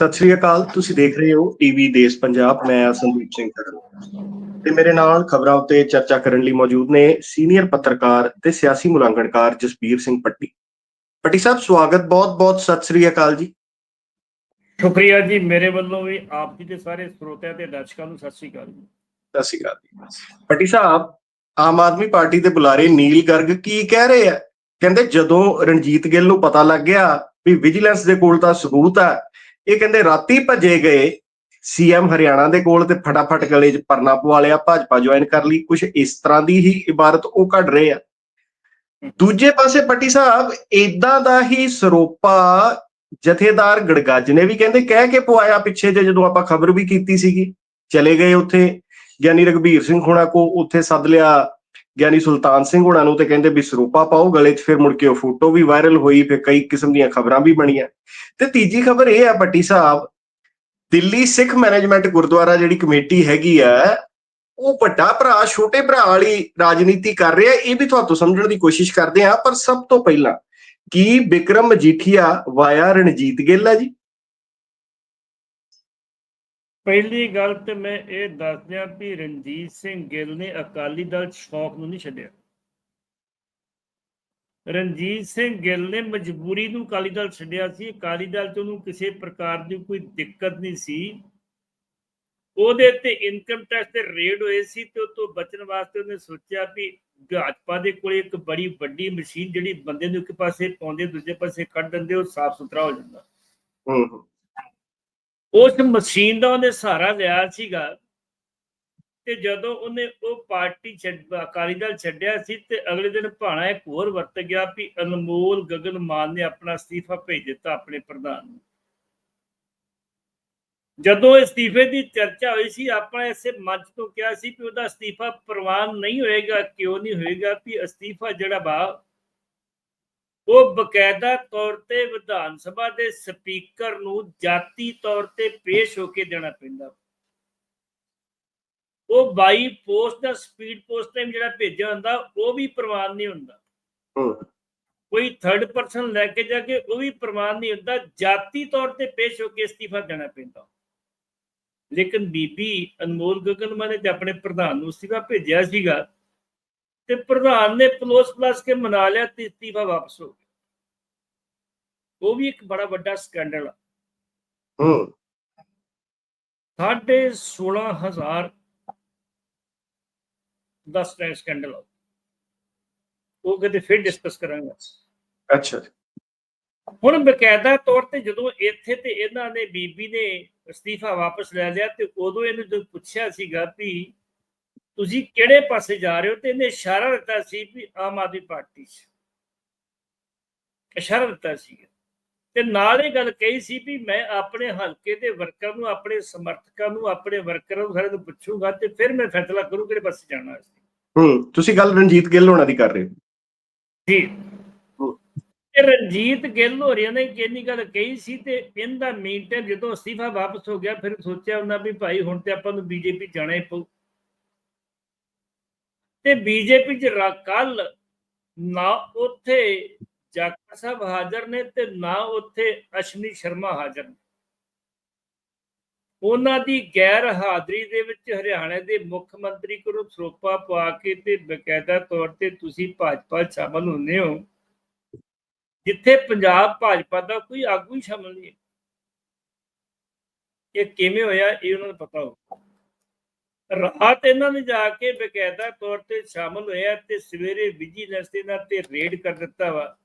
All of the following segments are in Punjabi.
ਸਤਿ ਸ਼੍ਰੀ ਅਕਾਲ ਤੁਸੀਂ ਦੇਖ ਰਹੇ ਹੋ ਟੀਵੀ ਦੇਸ਼ ਪੰਜਾਬ ਮੈਂ ਸੰਦੀਪ ਸਿੰਘ ਕਰਨ ਤੇ ਮੇਰੇ ਨਾਲ ਖਬਰਾਂ ਉੱਤੇ ਚਰਚਾ ਕਰਨ ਲਈ ਮੌਜੂਦ ਨੇ ਸੀਨੀਅਰ ਪੱਤਰਕਾਰ ਤੇ ਸਿਆਸੀ ਮੁਲਾਂਕਣਕਾਰ ਜਸਬੀਰ ਸਿੰਘ ਪੱਟੀ। ਪੱਟੀ ਸਾਹਿਬ ਸਵਾਗਤ ਬਹੁਤ-ਬਹੁਤ ਸਤਿ ਸ਼੍ਰੀ ਅਕਾਲ ਜੀ। ਸ਼ੁਕਰੀਆ ਜੀ ਮੇਰੇ ਵੱਲੋਂ ਵੀ ਆਪ ਜੀ ਦੇ ਸਾਰੇ ਸਰੋਤਿਆਂ ਤੇ ਦਰਸ਼ਕਾਂ ਨੂੰ ਸਤਿ ਸ਼੍ਰੀ ਅਕਾਲ ਜੀ। ਸਤਿ ਸ਼੍ਰੀ ਅਕਾਲ ਜੀ। ਪੱਟੀ ਸਾਹਿਬ ਆਮ ਆਦਮੀ ਪਾਰਟੀ ਦੇ ਬੁਲਾਰੇ ਨੀਲ ਗਰਗ ਕੀ ਕਹਿ ਰਹੇ ਆ? ਕਹਿੰਦੇ ਜਦੋਂ ਰਣਜੀਤ ਗਿੱਲ ਨੂੰ ਪਤਾ ਲੱਗ ਗਿਆ ਵੀ ਵਿਜੀਲੈਂਸ ਦੇ ਕੋਲ ਤਾਂ ਸਬੂਤ ਆ ਇਹ ਕਹਿੰਦੇ ਰਾਤੀ ਭੱਜੇ ਗਏ ਸੀਐਮ ਹਰਿਆਣਾ ਦੇ ਕੋਲ ਤੇ ਫਟਾਫਟ ਗਲੇ 'ਚ ਪਰਨਾ ਪਵਾ ਲਿਆ, ਭਾਜਪਾ ਜੁਆਇਨ ਕਰ ਲਈ। ਕੁਝ ਇਸ ਤਰ੍ਹਾਂ ਦੀ ਹੀ ਇਬਾਰਤ ਉਹ ਕੱਢ ਰਹੇ ਆ। ਦੂਜੇ ਪਾਸੇ ਪੱਟੀ ਸਾਹਿਬ ਇਦਾਂ ਦਾ ਹੀ ਸਰੋਪਾ ਜਥੇਦਾਰ ਗੜਗੱਜ ਨੇ ਵੀ ਕਹਿੰਦੇ ਕਹਿ ਕੇ ਪਵਾਇਆ ਪਿੱਛੇ ਜੇ ਜਦੋਂ ਆਪਾਂ ਖਬਰ ਵੀ ਕੀਤੀ ਸੀਗੀ। ਚਲੇ ਗਏ ਉੱਥੇ, ਗਿਆਨੀ ਰਗਵੀਰ ਸਿੰਘ ਹੋਣਾ ਕੋ ਉੱਥੇ ਸੱਦ ਲਿਆ ਗਿਆਨੀ ਸੁਲਤਾਨ ਸਿੰਘ ਹੁਣਾਂ ਨੂੰ ਤੇ ਕਹਿੰਦੇ ਵੀ ਸਰੂਪਾ ਪਾਓ, ਗਲੇ 'ਚ ਫਿਰ ਮੁੜ ਕੇ ਉਹ ਫੋਟੋ ਵੀ ਵਾਇਰਲ ਹੋਈ, ਫਿਰ ਕਈ ਕਿਸਮ ਦੀਆਂ ਖਬਰਾਂ ਵੀ ਬਣੀਆਂ। ਤੇ ਤੀਜੀ ਖਬਰ ਇਹ ਆ ਪੱਟੀ ਸਾਹਿਬ, ਦਿੱਲੀ ਸਿੱਖ ਮੈਨੇਜਮੈਂਟ ਗੁਰਦੁਆਰਾ ਜਿਹੜੀ ਕਮੇਟੀ ਹੈਗੀ ਆ, ਉਹ ਵੱਡਾ ਭਰਾ, ਛੋਟੇ ਭਰਾ ਵਾਲੀ ਰਾਜਨੀਤੀ ਕਰ ਰਿਹਾ, ਇਹ ਵੀ ਤੁਹਾਨੂੰ ਸਮਝਣ ਦੀ ਕੋਸ਼ਿਸ਼ ਕਰਦੇ ਆ, ਪਰ ਸਭ ਤੋਂ ਪਹਿਲਾਂ ਕੀ ਵਿਕਰਮ ਮਜੀਠੀਆ ਵਾਇਆ ਰਣਜੀਤ ਗਿੱਲ ਆ ਜੀ? ਪਹਿਲੀ ਗੱਲ ਤੇ ਮੈਂ ਇਹ ਦੱਸ ਦਿਆਂ ਵੀ ਰਣਜੀਤ ਸਿੰਘ ਗਿੱਲ ਨੇ ਅਕਾਲੀ ਦਲ ਸ਼ੌਕ ਨੂੰ ਨਹੀਂ ਛੱਡਿਆ। ਰਣਜੀਤ ਸਿੰਘ ਗਿੱਲ ਨੇ ਮਜਬੂਰੀ ਨੂੰ ਅਕਾਲੀ ਦਲ ਛੱਡਿਆ ਸੀ। ਅਕਾਲੀ ਦਲ ਚ ਉਹਨੂੰ ਕਿਸੇ ਪ੍ਰਕਾਰ ਦੀ ਕੋਈ ਦਿੱਕਤ ਨਹੀਂ ਸੀ। ਉਹਦੇ ਤੇ ਇਨਕਮ ਟੈਕਸ ਦੇ ਰੇਡ ਹੋਏ ਸੀ ਤੇ ਉਹ ਤੋਂ ਬਚਣ ਵਾਸਤੇ ਉਹਨੇ ਸੋਚਿਆ ਵੀ ਭਾਜਪਾ ਦੇ ਕੋਲ ਇੱਕ ਬੜੀ ਵੱਡੀ ਮਸ਼ੀਨ ਜਿਹੜੀ ਬੰਦੇ ਨੂੰ ਇੱਕ ਪਾਸੇ ਪਾਉਂਦੇ, ਦੂਜੇ ਪਾਸੇ ਕੱਢ ਦਿੰਦੇ, ਉਹ ਸਾਫ਼ ਸੁਥਰਾ ਹੋ ਜਾਂਦਾ। ਹੂੰ। ਉਸ ਮਸ਼ੀਨ ਦਾ ਉਹਨੇ ਸਹਾਰਾ ਲਿਆ ਸੀਗਾ ਤੇ ਜਦੋਂ ਉਹਨੇ ਉਹ ਪਾਰਟੀ ਛੱਡ, ਅਕਾਲੀ ਦਲ ਛੱਡਿਆ ਸੀ ਤੇ ਅਗਲੇ ਦਿਨ ਭਾਣਾ ਇੱਕ ਹੋਰ ਵਰਤ ਗਿਆ ਵੀ ਅਨਮੋਲ ਗਗਨ ਮਾਨ ਨੇ ਆਪਣਾ ਅਸਤੀਫਾ ਭੇਜ ਦਿੱਤਾ ਆਪਣੇ ਪ੍ਰਧਾਨ ਨੂੰ। ਜਦੋਂ ਅਸਤੀਫੇ ਦੀ ਚਰਚਾ ਹੋਈ ਸੀ, ਆਪਾਂ ਇਸੇ ਮੰਚ ਤੋਂ ਕਿਹਾ ਸੀ ਕਿ ਉਹਦਾ ਅਸਤੀਫਾ ਪ੍ਰਵਾਨ ਨਹੀਂ ਹੋਏਗਾ, ਕਿਉਂ ਨਹੀਂ ਹੋਏਗਾ ਵੀ ਅਸਤੀਫਾ ਜਿਹੜਾ ਵਾ ਉਹ ਬਕਾਇਦਾ ਤੌਰ ਤੇ ਵਿਧਾਨ ਸਭਾ ਦੇ ਸਪੀਕਰ ਨੂੰ ਜਾਤੀ ਤੌਰ ਤੇ ਪੇਸ਼ ਹੋ ਕੇ ਦੇਣਾ ਪੈਂਦਾ। ਉਹ ਬਾਈ ਪੋਸਟ ਦਾ ਸਪੀਡ ਪੋਸਟ ਟਾਈਮ ਜਿਹੜਾ ਭੇਜਿਆ ਹੁੰਦਾ ਉਹ ਵੀ ਪ੍ਰਵਾਨ ਨਹੀਂ ਹੁੰਦਾ। ਕੋਈ ਥਰਡ ਪਰਸਨ ਲੈ ਕੇ ਜਾ ਕੇ ਉਹ ਵੀ ਪ੍ਰਵਾਨ ਨਹੀਂ ਹੁੰਦਾ ਜਾਤੀ ਤੌਰ ਤੇ ਪੇਸ਼ ਹੋ ਕੇ ਅਸਤੀਫਾ ਦੇਣਾ ਪੈਂਦਾ। ਲੇਕਿਨ ਬੀਬੀ ਅਨਮੋਲ ਗਗਨ ਮਾਨੇ ਤੇ ਆਪਣੇ ਪ੍ਰਧਾਨ ਨੂੰ ਅਸਤੀਫਾ ਭੇਜਿਆ ਸੀਗਾ ਤੇ ਪ੍ਰਧਾਨ ਨੇ ਪਲੋਸ ਪਲਸ ਕੇ ਮਨਾ ਲਿਆ ਤੇ ਅਸਤੀਫਾ ਵਾਪਸ ਹੋ ਗਿਆ। ਉਹ ਵੀ ਇੱਕ ਬੜਾ ਵੱਡਾ ਸਕੈਂਡਲ ਆ। ਹੂੰ। ਸਾਢੇ 16000 ਦਾ ਸਕੈਂਡਲ ਆ। ਉਹ ਕਿਤੇ ਫਿਰ ਡਿਸਕਸ ਕਰਾਂਗੇ। ਅੱਛਾ। ਹੁਣ ਬਕਾਇਦਾ ਤੌਰ ਤੇ ਜਦੋਂ ਇੱਥੇ ਤੇ ਇਹਨਾਂ ਨੇ ਬੀਬੀ ਨੇ ਅਸਤੀਫਾ ਵਾਪਸ ਲੈ ਲਿਆ ਤੇ ਉਦੋਂ ਇਹਨੂੰ ਜਦੋਂ ਪੁੱਛਿਆ ਸੀਗਾ ਵੀ ਤੁਸੀਂ ਕਿਹੜੇ ਪਾਸੇ ਜਾ ਰਹੇ ਹੋ? ਤੇ ਇਹਨੇ ਇਸ਼ਾਰਾ ਦਿੱਤਾ ਸੀ ਵੀ ਆਮ ਆਦਮੀ ਪਾਰਟੀ 'ਚ। ਇਸ਼ਾਰਾ ਦਿੱਤਾ ਸੀ। ਤੇ ਨਾਲ ਇਹ ਗੱਲ ਕਹੀ ਸੀ ਵੀ ਮੈਂ ਆਪਣੇ ਹਲਕੇ ਦੇ ਵਰਕਰ ਨੂੰ ਆਪਣੇ ਸਮਰਥਕਾਂ ਨੂੰ ਆਪਣੇ ਵਰਕਰਾਂ ਨੂੰ ਸਾਰੇ ਨੂੰ ਪੁੱਛੂਗਾ ਤੇ ਫਿਰ ਮੈਂ ਫੈਸਲਾ ਕਰੂ ਕਿਹੜੇ ਪਾਸੇ ਜਾਣਾ ਸੀ ਹੂੰ ਤੁਸੀਂ ਗੱਲ ਰਣਜੀਤ ਗਿੱਲ ਹੋਣਾ ਦੀ ਕਰ ਰਹੇ ਹੋ। ਜੀ। ਤੇ ਰਣਜੀਤ ਗਿੱਲ ਹੋਰੀਆਂ ਨੇ ਕਿੰਨੀ ਗੱਲ ਕਹੀ ਸੀ ਤੇ ਇਹਦਾ ਮੇਨਟੇਨ ਜਦੋਂ ਅਸਤੀਫਾ ਵਾਪਸ ਹੋ ਗਿਆ ਫਿਰ ਸੋਚਿਆ ਉਹਨਾਂ ਵੀ ਭਾਈ ਹੁਣ ਤੇ ਆਪਾਂ ਨੂੰ ਬੀਜੇਪੀ ਜਾਣਾ ਹੀ ਪਊ। ਤੇ ਬੀਜੇਪੀ ਚ ਕੱਲ ਨਾ ਉੱਥੇ ਜਾਖੜ ਸਾਹਿਬ ਹਾਜ਼ਰ ਨੇ ਤੇ ਨਾ ਉੱਥੇ ਅਸ਼ਨੀ ਸ਼ਰਮਾ ਹਾਜ਼ਰ ਨੇ। ਉਹਨਾਂ ਦੀ ਗੈਰ ਹਾਜ਼ਰੀ ਦੇ ਵਿੱਚ ਹਰਿਆਣਾ ਦੇ ਮੁੱਖ ਮੰਤਰੀ ਕੋਲੋਂ ਸਰੋਪਾ ਪਵਾ ਕੇ ਤੇ ਬਕਾਇਦਾ ਤੌਰ ਤੇ ਤੁਸੀਂ ਭਾਜਪਾ ਸ਼ਾਮਲ ਹੁੰਦੇ ਹੋ, ਜਿੱਥੇ ਪੰਜਾਬ ਭਾਜਪਾ ਦਾ ਕੋਈ ਆਗੂ ਹੀ ਸ਼ਾਮਲ ਨਹੀਂ ਇਹ ਕਿਵੇਂ ਹੋਇਆ ਇਹ ਉਹਨਾਂ ਨੂੰ ਪਤਾ ਹੋ ਰਾਤ ਇਹਨਾਂ ਨੇ ਜਾ ਕੇ ਬਕਾਇਦਾ ਤੌਰ ਤੇ ਸ਼ਾਮਲ ਹੋਇਆ ਤੇ ਸਵੇਰੇ ਵਿਜੀਲੈਂਸ ਦੇ ਨਾਲ ਤੇ ਰੇਡ ਕਰ ਦਿੱਤਾ ਵਾ।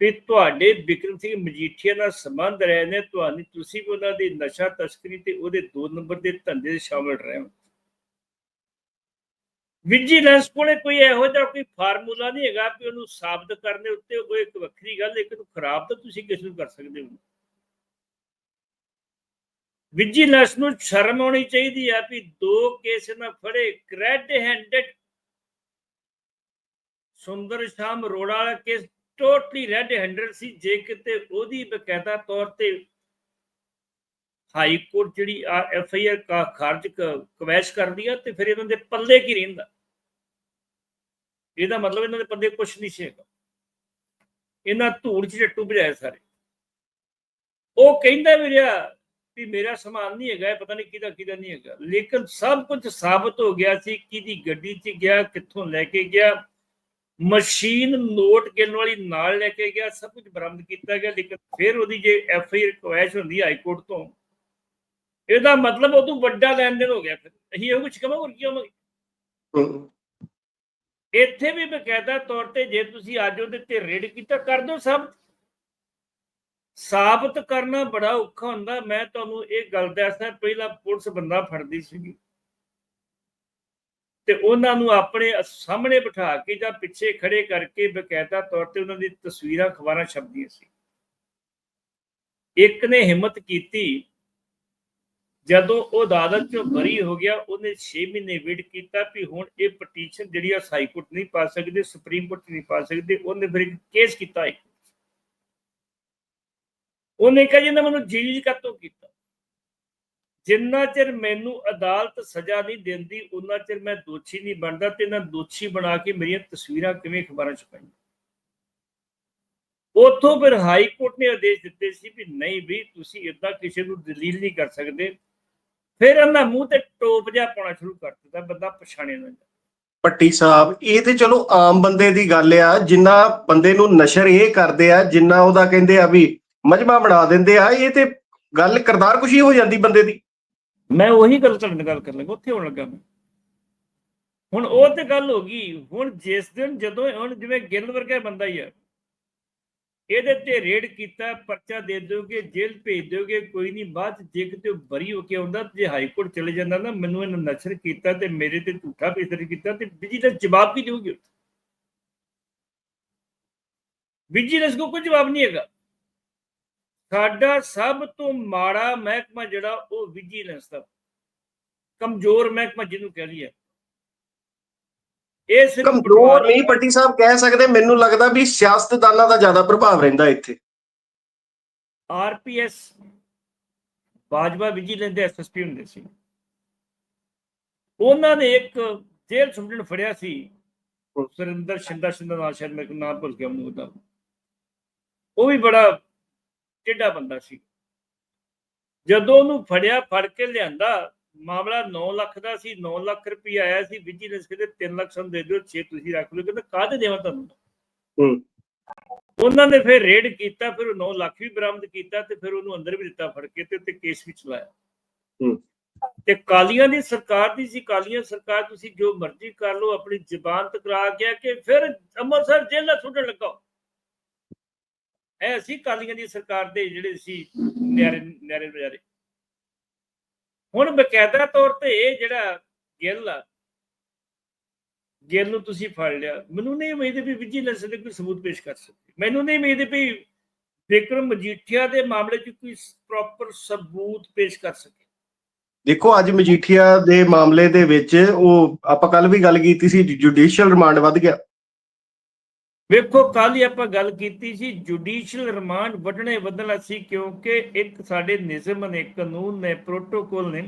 ਵੀ ਤੁਹਾਡੇ ਬਿਕਰਮ ਸਿੰਘ ਮਜੀਠੀਆ ਨਾਲ ਸੰਬੰਧ ਰਹੇ ਨੇ, ਤੁਹਾਨੂੰ ਤੁਸੀਂ ਵੀ ਉਹਨਾਂ ਦੀ ਨਸ਼ਾ ਤਸਕਰੀ ਤੇ ਉਹਦੇ ਦੋ ਨੰਬਰ ਦੇ ਧੰਦੇ 'ਚ ਸ਼ਾਮਲ ਰਹੇ ਹੋ। ਵਿਜੀਲੈਂਸ ਕੋਲੇ ਕੋਈ ਇਹੋ ਜਿਹਾ ਕੋਈ ਫਾਰਮੂਲਾ ਨਹੀਂ ਹੈਗਾ ਕਿ ਉਹਨੂੰ ਸਾਬਤ ਕਰਨ ਉੱਤੇ ਉਹ ਇੱਕ ਵੱਖਰੀ ਗੱਲ ਲੇਕਿਨ ਖਰਾਬ ਤਾਂ ਤੁਸੀਂ ਕਿਸ ਨੂੰ ਕਰ ਸਕਦੇ ਹੋ। ਵਿਜੀਲੈਂਸ ਨੂੰ ਸ਼ਰਮ ਆਉਣੀ ਚਾਹੀਦੀ ਆ ਵੀ ਦੋ ਕੇਸ ਨਾ ਫੜੇ, ਕ੍ਰੈਡ ਹੈਂਡਡ। ਸੁੰਦਰ ਸ਼ਾਮ ਰੋੜਾ ਵਾਲਾ ਕੇਸ ਟੋਟਲੀ ਰੈੱਡ ਹੈਂਡਡ ਸੀ, ਜੇ ਕਿਤੇ ਉਹਦੀ ਬਕਾਇਦਾ ਤੌਰ ਤੇ ਹਾਈ ਕੋਰਟ ਜਿਹੜੀ ਆ ਐਫ ਆਈ ਆਰ ਖਾਰਜ ਕਵੈਸ਼ ਕਰਦੀ ਆ ਤੇ ਫਿਰ ਇਹਨਾਂ ਦੇ ਪੱਲੇ ਕੀ ਰਹਿੰਦਾ? ਇਹਦਾ ਮਤਲਬ ਇਹਨਾਂ ਦੇ ਪੱਲੇ ਕੁਝ ਨਹੀਂ ਸੀ ਹੈਗਾ। ਇਹਨਾਂ ਧੂੜ ਚ ਟੱਟੂ ਭਜਾਏ ਸਾਰੇ। ਉਹ ਕਹਿੰਦਾ ਵੀ ਰਿਹਾ ਵੀ ਮੇਰਾ ਸਮਾਨ ਨਹੀਂ ਹੈਗਾ ਪਤਾ ਨਹੀਂ ਕਿਹਦਾ ਕਿਹਦਾ ਨਹੀਂ ਹੈਗਾ। ਲੇਕਿਨ ਸਭ ਕੁਝ ਸਾਬਤ ਹੋ ਗਿਆ ਸੀ ਕਿਹਦੀ ਗੱਡੀ 'ਚ ਗਿਆ ਕਿੱਥੋਂ ਲੈ ਕੇ ਗਿਆ। ਮਸ਼ੀਨ ਨੋਟ ਗਿਣਨ ਵਾਲੀ ਨਾਲ ਲੈ ਕੇ ਗਿਆ ਸਭ ਕੁਝ ਬਰਾਮਦ ਕੀਤਾ ਗਿਆ ਲੇਕਿਨ ਫਿਰ ਉਹਦੀ ਜੇ ਐਫ ਆਈ ਰਿਕੁਐਸਟ ਹੁੰਦੀ ਹਾਈ ਕੋਰਟ ਤੋਂ ਇਹਦਾ ਮਤਲਬ ਉਹ ਤੋਂ ਵੱਡਾ ਲੈਣ ਦੇਣ ਹੋ ਗਿਆ ਫਿਰ। ਅਸੀਂ ਇਹ ਕੁਝ ਕਮਾਂ ਹੋਰ ਕੀ ਹਮ, ਇੱਥੇ ਵੀ ਬਕਾਇਦਾ ਤੌਰ ਤੇ ਜੇ ਤੁਸੀਂ ਅੱਜ ਉਹਦੇ ਤੇ ਰੇਡ ਕੀਤਾ ਕਰ ਦਿਓ ਸਾਬਤ ਸਾਬਤ ਕਰਨਾ ਬੜਾ ਔਖਾ ਹੁੰਦਾ। ਮੈਂ ਤੁਹਾਨੂੰ ਇਹ ਗੱਲ ਦੱਸਦਾ ਪਹਿਲਾਂ ਪੁਲਿਸ ਬੰਦਾ ਫੜਦੀ ਸੀਗੀ। ਤੇ ਉਹਨਾਂ ਨੂੰ ਆਪਣੇ ਸਾਹਮਣੇ ਬਿਠਾ ਕੇ ਜਾਂ ਪਿੱਛੇ ਖੜੇ ਕਰਕੇ ਬਕਾਇਦਾ ਤੌਰ ਤੇ ਉਹਨਾਂ ਦੀ ਤਸਵੀਰਾਂ, ਅਖਬਾਰਾਂ ਛਪਦੀਆਂ ਸੀ। ਇੱਕ ਨੇ ਹਿੰਮਤ ਕੀਤੀ। ਜਦੋਂ ਉਹ ਅਦਾਲਤ ਚੋਂ ਬਰੀ ਹੋ ਗਿਆ, ਉਹਨੇ 6 ਮਹੀਨੇ ਵੇਟ ਕੀਤਾ ਵੀ ਹੁਣ ਇਹ ਪਟੀਸ਼ਨ ਜਿਹੜੀ ਆ ਹਾਈ ਕੋਰਟ ਨਹੀਂ ਪਾ ਸਕਦੇ, ਸੁਪਰੀਮ ਕੋਰਟ ਨਹੀਂ ਪਾ ਸਕਦੇ। ਉਹਨੇ ਫਿਰ ਇੱਕ ਕੇਸ ਕੀਤਾ ਇੱਕ। ਉਹਨੇ ਕਿਹਾ ਜਿੰਨਾ ਮੈਨੂੰ ਜੇਲ੍ਹ ਕਾਤੋਂ ਕੀਤਾ। ਜਿੰਨਾ ਚਿਰ ਮੈਨੂੰ ਅਦਾਲਤ ਸਜ਼ਾ ਨਹੀਂ ਦਿੰਦੀ ਉਹਨਾਂ ਚਿਰ ਮੈਂ ਦੋਸ਼ੀ ਨਹੀਂ ਬਣਦਾ ਤੇ ਨਾ ਦੋਸ਼ੀ ਬਣਾ ਕੇ ਮੇਰੀਆਂ ਤਸਵੀਰਾਂ ਕਿਵੇਂ ਅਖਬਾਰਾਂ 'ਚ ਪਾਈਆਂ। ਉਥੋਂ ਫਿਰ ਹਾਈ ਕੋਰਟ ਨੇ ਆਦੇਸ਼ ਦਿੱਤੇ ਸੀ ਵੀ ਨਹੀਂ ਵੀ ਤੁਸੀਂ ਇਦਾਂ ਕਿਸੇ ਨੂੰ ਦਲੀਲ ਨਹੀਂ ਕਰ ਸਕਦੇ। ਫਿਰ ਇਹਨਾਂ ਮੂੰਹ ਤੇ ਟੋਪ ਜਿਹਾ ਪਾਉਣਾ ਸ਼ੁਰੂ ਕਰ ਦਿੱਤਾ, ਬੰਦਾ ਪਛਾਣਿਆ ਨਾ ਪੱਟੀ ਸਾਹਿਬ, ਇਹ ਤੇ ਚਲੋ ਆਮ ਬੰਦੇ ਦੀ ਗੱਲ ਆ, ਜਿੰਨਾ ਬੰਦੇ ਨੂੰ ਨਸ਼ਰ ਇਹ ਕਰਦੇ ਆ, ਜਿੰਨਾ ਉਹਦਾ ਕਹਿੰਦੇ ਆ ਵੀ ਮਜਮਾ ਬਣਾ ਦਿੰਦੇ ਆ, ਇਹ ਤੇ ਗੱਲ ਕਰਦਾਰ ਕੁਸ਼ੀ ਹੋ ਜਾਂਦੀ ਬੰਦੇ ਦੀ। ਮੈਂ ਉਹੀ ਗੱਲ ਤੁਹਾਡੇ ਨਾਲ ਗੱਲ ਕਰਨ ਲੱਗਾ, ਉੱਥੇ ਹੋਣ ਲੱਗਾ ਮੈਂ। ਹੁਣ ਉਹ ਤੇ ਗੱਲ ਹੋ ਗਈ, ਹੁਣ ਜਿਸ ਦਿਨ ਜਦੋਂ ਹੁਣ ਜਿਵੇਂ ਗਿੱਲ ਵਰਗਾ ਬੰਦਾ ਹੀ ਆ, ਇਹਦੇ ਤੇ ਰੇਡ ਕੀਤਾ, ਪਰਚਾ ਦੇ ਦਿਓਗੇ, ਜੇਲ੍ਹ ਭੇਜ ਦਿਓਗੇ, ਕੋਈ ਨਹੀਂ, ਬਾਅਦ ਜੇ ਕਿਤੇ ਉਹ ਬਰੀ ਹੋ ਕੇ ਆਉਂਦਾ, ਜੇ ਹਾਈ ਕੋਰਟ ਚਲੇ ਜਾਂਦਾ ਨਾ, ਮੈਨੂੰ ਇਹਨਾਂ ਨਸ਼ਰ ਕੀਤਾ ਤੇ ਮੇਰੇ ਤੇ ਝੂਠਾ ਪੇਸ਼ਰ ਕੀਤਾ ਤੇ ਵਿਜੀਲੈਂਸ ਜਵਾਬ ਕੀ ਦੇਊਗੀ ਵਿਜੀਲੈਂਸ ਕੋ ਕੋਈ ਜਵਾਬ ਨਹੀਂ ਹੈਗਾ। ਸਾਡਾ ਸਭ ਤੋਂ ਮਾੜਾ ਮਹਿਕਮਾ ਜਿਹੜਾ ਉਹ ਵਿਜੀਲੈਂਸ ਦਾ। ਕਮਜ਼ੋਰ ਮਹਿਕਮਾ ਜਿਹਨੂੰ ਕਹਿ ਲਈਏ। ਇਹ ਸਿਰਫ ਕਮਜ਼ੋਰ ਨਹੀਂ ਪੱਟੀ ਸਾਹਿਬ ਕਹਿ ਸਕਦੇ ਮੈਨੂੰ ਲੱਗਦਾ ਵੀ ਸਿਆਸਤਦਾਨਾਂ ਦਾ ਜ਼ਿਆਦਾ ਪ੍ਰਭਾਵ ਰਹਿੰਦਾ ਇੱਥੇ। ਆਰਪੀਐਸ ਬਾਜਵਾ ਵਿਜੀਲੈਂਸ ਦੇ ਐਸਐਸਪੀ ਹੁੰਦੇ ਸੀ। ਉਹਨਾਂ ਨੇ ਇੱਕ ਜੇਲ੍ਹ ਸੁਪਰਡੈਂਟ ਫੜਿਆ ਸੀ। ਸੁਰਿੰਦਰ ਸ਼ਿੰਦਾ ਸ਼ਿੰਦਾ ਨਾਲ ਸ਼ਾਇਦ ਮੇਰੇ ਕੋਲ ਨਾਮ ਭੁੱਲ ਗਿਆ ਮੈਨੂੰ ਉਹਦਾ ਉਹ ਵੀ ਬੜਾ ਟੇਢਾ ਬੰਦਾ ਸੀ ਜਦੋਂ ਉਹਨੂੰ ਫੜਿਆ ਫੜ ਕੇ ਲਿਆਂਦਾ ਮਾਮਲਾ 9 ਲੱਖ ਦਾ ਸੀ 9 ਲੱਖ ਰੁਪਏ ਆਇਆ ਸੀ ਵਿਜੀਲੈਂਸ ਕਹਿੰਦੇ 3 ਲੱਖ ਸਾਨੂੰ ਦੇ ਦਿਓ 6 ਤੁਸੀਂ ਰੱਖ ਲਓ ਕਹਿੰਦਾ ਕਾਹਦੇ ਦੇਵਾਂ ਤੁਹਾਨੂੰ ਹੂੰ। ਉਹਨਾਂ ਨੇ ਫਿਰ ਰੇਡ ਕੀਤਾ ਫਿਰ ਉਹ 9 ਲੱਖ ਵੀ ਬਰਾਮਦ ਕੀਤਾ ਤੇ ਫਿਰ ਉਹਨੂੰ ਅੰਦਰ ਵੀ ਦਿੱਤਾ ਫੜ ਕੇ ਤੇ ਉੱਤੇ ਕੇਸ ਵੀ ਚਲਾਇਆ ਹੂੰ। ਤੇ ਕਾਲੀਆਂ ਦੀ ਸਰਕਾਰ ਦੀ ਸੀ ਕਾਲੀਆਂ ਸਰਕਾਰ ਤੁਸੀਂ ਜੋ ਮਰਜ਼ੀ ਕਰ ਲਓ ਆਪਣੀ ਜ਼ਬਾਨ ਤਕਰਾ ਗਿਆ ਕਿ ਫਿਰ ਅੰਮ੍ਰਿਤਸਰ ਜੇਲ੍ਹ ਸੁੱਟਣ ਲੱਗਾ ਐ ਸੀ ਕਾਲੀਆਂ ਦੀ ਸਰਕਾਰ ਦੇ ਜਿਹੜੇ ਸੀ ਨਿਆਰੇ ਨਿਆਰੇ ਬਜ਼ਾਰੇ ਹੁਣ ਬਕਾਇਦਾ ਤੌਰ ਤੇ ਇਹ ਜਿਹੜਾ ਗਿੱਲ ਆ, ਗਿੱਲ ਨੂੰ ਤੁਸੀਂ ਫੜ ਲਿਆ, ਮੈਨੂੰ ਨਹੀਂ ਉਮੀਦ ਵੀ ਵਿਜੀਲੈਂਸ ਦੇ ਕੋਈ ਸਬੂਤ ਪੇਸ਼ ਕਰ ਸਕਦੀ। ਮੈਨੂੰ ਨਹੀਂ ਉਮੀਦ ਵੀ ਵਿਕਰਮ ਮਜੀਠੀਆ ਦੇ ਮਾਮਲੇ 'ਚ ਕੋਈ ਪ੍ਰੋਪਰ ਸਬੂਤ ਪੇਸ਼ ਕਰ ਸਕੇ। ਦੇਖੋ, ਅੱਜ ਮਜੀਠੀਆ ਦੇ ਮਾਮਲੇ ਦੇ ਵਿੱਚ ਉਹ, ਆਪਾਂ ਕੱਲ ਵੀ ਗੱਲ ਕੀਤੀ ਸੀ ਜੁਡੀਸ਼ੀਅਲ ਰਿਮਾਂਡ ਵੱਧ ਗਿਆ। ਵੇਖੋ ਕੱਲ ਹੀ ਆਪਾਂ ਗੱਲ ਕੀਤੀ ਸੀ ਜੁਡੀਸ਼ੀਅਲ ਰਿਮਾਂਡ ਵੱਢਣੇ ਵਧਣਾ ਸੀ ਕਿਉਂਕਿ ਇੱਕ ਸਾਡੇ ਨਿਯਮ ਨੇ, ਕਾਨੂੰਨ ਨੇ ਪ੍ਰੋਟੋਕੋਲ ਨੇ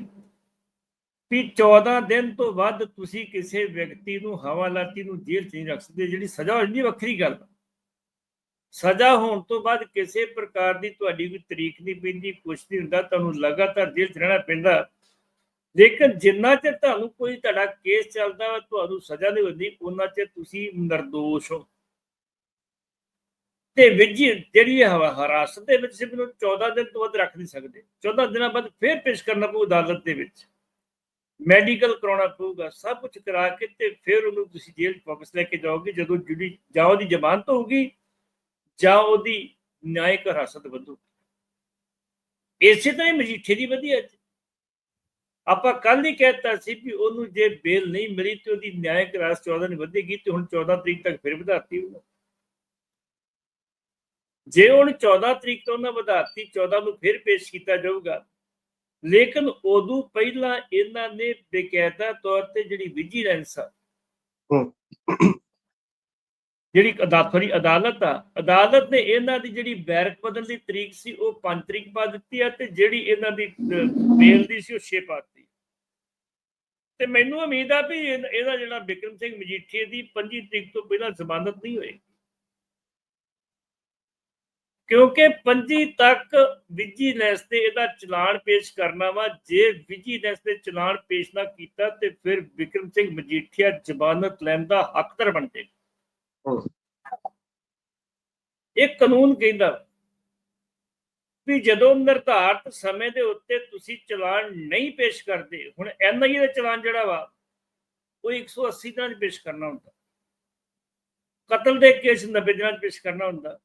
ਵੀ 14 ਦਿਨ ਤੋਂ ਵੱਧ ਤੁਸੀਂ ਕਿਸੇ ਵਿਅਕਤੀ ਨੂੰ ਹਵਾਲਾਤੀ ਨੂੰ ਜੇਲ੍ਹ 'ਚ ਨਹੀਂ ਰੱਖ ਸਕਦੇ, ਜਿਹੜੀ ਸਜ਼ਾ ਹੋ ਜਾਂਦੀ ਵੱਖਰੀ ਗੱਲ। ਸਜ਼ਾ ਹੋਣ ਤੋਂ ਬਾਅਦ ਕਿਸੇ ਪ੍ਰਕਾਰ ਦੀ ਤੁਹਾਡੀ ਕੋਈ ਤਰੀਕ ਨਹੀਂ ਪੈਂਦੀ, ਕੁਛ ਨਹੀਂ ਹੁੰਦਾ, ਤੁਹਾਨੂੰ ਲਗਾਤਾਰ ਜੇਲ੍ਹ 'ਚ ਰਹਿਣਾ ਪੈਂਦਾ। ਲੇਕਿਨ ਜਿੰਨਾ ਚਿਰ ਤੁਹਾਨੂੰ ਕੋਈ ਤੁਹਾਡਾ ਕੇਸ ਚੱਲਦਾ ਤੁਹਾਨੂੰ ਸਜ਼ਾ ਨਹੀਂ ਹੁੰਦੀ ਉਹਨਾਂ ਚਿਰ ਤੁਸੀਂ ਨਿਰਦੋਸ਼ ਹੋ। ਤੇ ਵਿਜੀ ਜਿਹੜੀ ਇਹ ਹਿਰਾਸਤ ਦੇ ਵਿੱਚ ਸਿਰਫ ਨੂੰ 14 ਦਿਨ ਤੋਂ ਵੱਧ ਰੱਖ ਨਹੀਂ ਸਕਦੇ। 14 ਦਿਨਾਂ ਬਾਅਦ ਫੇਰ ਪੇਸ਼ ਕਰਨਾ ਪਊ ਅਦਾਲਤ ਦੇ ਵਿੱਚ। ਮੈਡੀਕਲ ਕਰਾਉਣਾ ਪਊਗਾ, ਸਭ ਕੁਝ ਕਰਾ ਕੇ ਤੇ ਫਿਰ ਉਹਨੂੰ ਤੁਸੀਂ ਜੇਲ੍ਹ ਵਾਪਸ ਲੈ ਕੇ ਜਾਓਗੇ, ਜਦੋਂ ਜੁਡੀ ਜਾਂ ਉਹਦੀ ਜ਼ਮਾਨਤ ਹੋਊਗੀ ਜਾਂ ਉਹਦੀ ਨਿਆਇਕ ਹਿਰਾਸਤ ਵਧੂ। ਇਸੇ ਤਰ੍ਹਾਂ ਹੀ ਮਜੀਠੇ ਦੀ ਵਧੀਆ ਆਪਾਂ ਕੱਲ ਹੀ ਕਹਿਤਾ ਸੀ ਵੀ ਉਹਨੂੰ ਜੇ ਬੇਲ ਨਹੀਂ ਮਿਲੀ ਤੇ ਉਹਦੀ ਨਿਆਇਕ ਹਿਰਾਸਤ 14 ਦਿਨ ਵਧੇਗੀ ਤੇ ਹੁਣ 14 ਤਰੀਕ ਤੱਕ ਫਿਰ ਵਧਾਤੀ ਉਹਨੂੰ ਜੇ ਹੁਣ 14 ਤਰੀਕ ਤੋਂ ਉਹਨਾਂ ਵਧਾਤੀ 14 ਨੂੰ ਫਿਰ ਪੇਸ਼ ਕੀਤਾ ਜਾਊਗਾ ਲੇਕਿਨ ਉਦੋਂ ਪਹਿਲਾਂ ਇਹਨਾਂ ਨੇ ਬੇਕਾਇਦਾ ਤੌਰ ਤੇ ਜਿਹੜੀ ਵਿਜੀਲੈਂਸ ਆ। ਜਿਹੜੀ ਅਦਾਲਤ ਦੀ ਅਦਾਲਤ ਆ ਅਦਾਲਤ ਨੇ ਇਹਨਾਂ ਦੀ ਜਿਹੜੀ ਬੈਰਕ ਬਦਲ ਦੀ ਤਰੀਕ ਸੀ ਉਹ 5 ਤਰੀਕ ਪਾ ਦਿੱਤੀ ਆ ਤੇ ਜਿਹੜੀ ਇਹਨਾਂ ਦੀ ਬੇਲ ਦੀ ਸੀ ਉਹ 6 ਪਾਤੀ ਤੇ ਮੈਨੂੰ ਉਮੀਦ ਆ ਵੀ ਇਹ- ਇਹਦਾ ਜਿਹੜਾ ਬਿਕਰਮ ਸਿੰਘ ਮਜੀਠੀਏ ਦੀ 25 ਤਰੀਕ ਤੋਂ ਪਹਿਲਾਂ ਜ਼ਮਾਨਤ ਨਹੀਂ ਹੋਏਗੀ ਕਿਉਂਕਿ ਪੰਜੀ ਤੱਕ ਵਿਜੀਲੈਂਸ ਤੇ ਇਹਦਾ ਚਲਾਨ ਪੇਸ਼ ਕਰਨਾ ਵਾ। ਜੇ ਵਿਜੀਲੈਂਸ ਤੇ ਚਲਾਨ ਪੇਸ਼ ਨਾ ਕੀਤਾ ਤੇ ਫਿਰ ਵਿਕਰਮ ਸਿੰਘ ਮਜੀਠੀਆ ਜ਼ਮਾਨਤ ਲੈਣ ਦਾ ਹੱਕਦਾਰ ਬਣਦੇ ਹਮ। ਇਹ ਕਾਨੂੰਨ ਕਹਿੰਦਾ ਵੀ ਜਦੋਂ ਨਿਰਧਾਰਤ ਸਮੇਂ ਦੇ ਉੱਤੇ ਤੁਸੀਂ ਚਲਾਨ ਨਹੀਂ ਪੇਸ਼ ਕਰਦੇ ਹੁਣ ਐਨਆਈਏ ਦਾ ਚਲਾਨ ਜਿਹੜਾ ਵਾ ਉਹ 180 ਦਿਨਾਂ 'ਚ ਪੇਸ਼ ਕਰਨਾ ਹੁੰਦਾ। ਕਤਲ ਦੇ ਕੇਸ 90 ਦਿਨਾਂ 'ਚ ਪੇਸ਼ ਕਰਨਾ ਹੁੰਦਾ।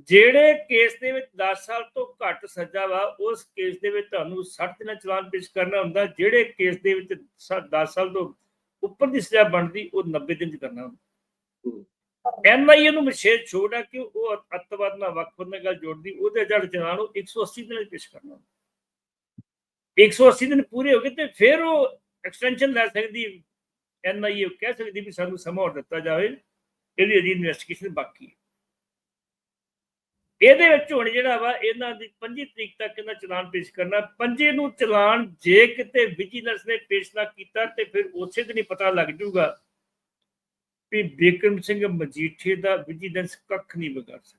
ਜਿਹੜੇ ਕੇਸ ਦੇ ਵਿੱਚ 10 ਸਾਲ ਤੋਂ ਘੱਟ ਸਜ਼ਾ ਵਾ, ਉਸ ਕੇਸ ਦੇ ਵਿੱਚ ਤੁਹਾਨੂੰ 60 ਦਿਨਾਂ ਚਲਾਨ ਪੇਸ਼ ਕਰਨਾ ਹੁੰਦਾ। ਜਿਹੜੇ ਕੇਸ ਦੇ ਵਿੱਚ 10 ਸਾਲ ਤੋਂ ਉੱਪਰ ਦੀ ਸਜ਼ਾ ਬਣਦੀ, ਉਹ 90 ਦਿਨ ਚ ਕਰਨਾ ਹੁੰਦਾ। ਐਨਆਈਏ ਨੂੰ ਵਿਸ਼ੇਸ਼ ਛੋੜ ਹੈ ਕਿ ਉਹ ਅੱਤਵਾਦ ਨਾਲ ਵੱਖ ਵਕਫ ਨਾਲ ਗੱਲ ਜੋੜਦੀ, ਉਹਦੇ ਜੜ ਚਲਾਨ ਉਹ 180 ਦਿਨ 'ਚ ਪੇਸ਼ ਕਰਨਾ ਹੁੰਦਾ। 180 ਦਿਨ ਪੂਰੇ ਹੋ ਗਏ ਤੇ ਫਿਰ ਉਹ ਐਕਸਟੈਂਸ਼ਨ ਲੈ ਸਕਦੀ ਐਨਆਈਏ ਕਹਿ ਸਕਦੀ ਵੀ ਸਾਨੂੰ ਸਮਾਂ ਹੋਰ ਦਿੱਤਾ ਜਾਵੇ। ਇਹਦੀ ਅਜੀ ਇਨਵੈਸਟੀਗੇਸ਼ਨ ਬਾਕੀ ਹੈ। ਇਹਦੇ ਵਿੱਚ ਹੁਣ ਜਿਹੜਾ ਵਾ, ਇਹਨਾਂ ਦੀ 25 ਤਰੀਕ ਤੱਕ ਇਹਨਾਂ ਚਲਾਨ ਪੇਸ਼ ਕਰਨਾ। ਪੰਜੇ ਨੂੰ ਚਲਾਨ ਜੇ ਕਿਤੇ ਵਿਜੀਲੈਂਸ ਨੇ ਪੇਸ਼ ਨਾ ਕੀਤਾ ਤੇ ਫਿਰ ਉਸੇ ਦਿਨ ਹੀ ਪਤਾ ਲੱਗ ਜਾਊਗਾ ਵੀ ਬਿਕਰਮ ਸਿੰਘ ਮਜੀਠੀਏ ਦਾ ਵਿਜੀਲੈਂਸ ਕੱਖ ਨਹੀਂ ਵਿਗਾੜ ਸਕਦਾ।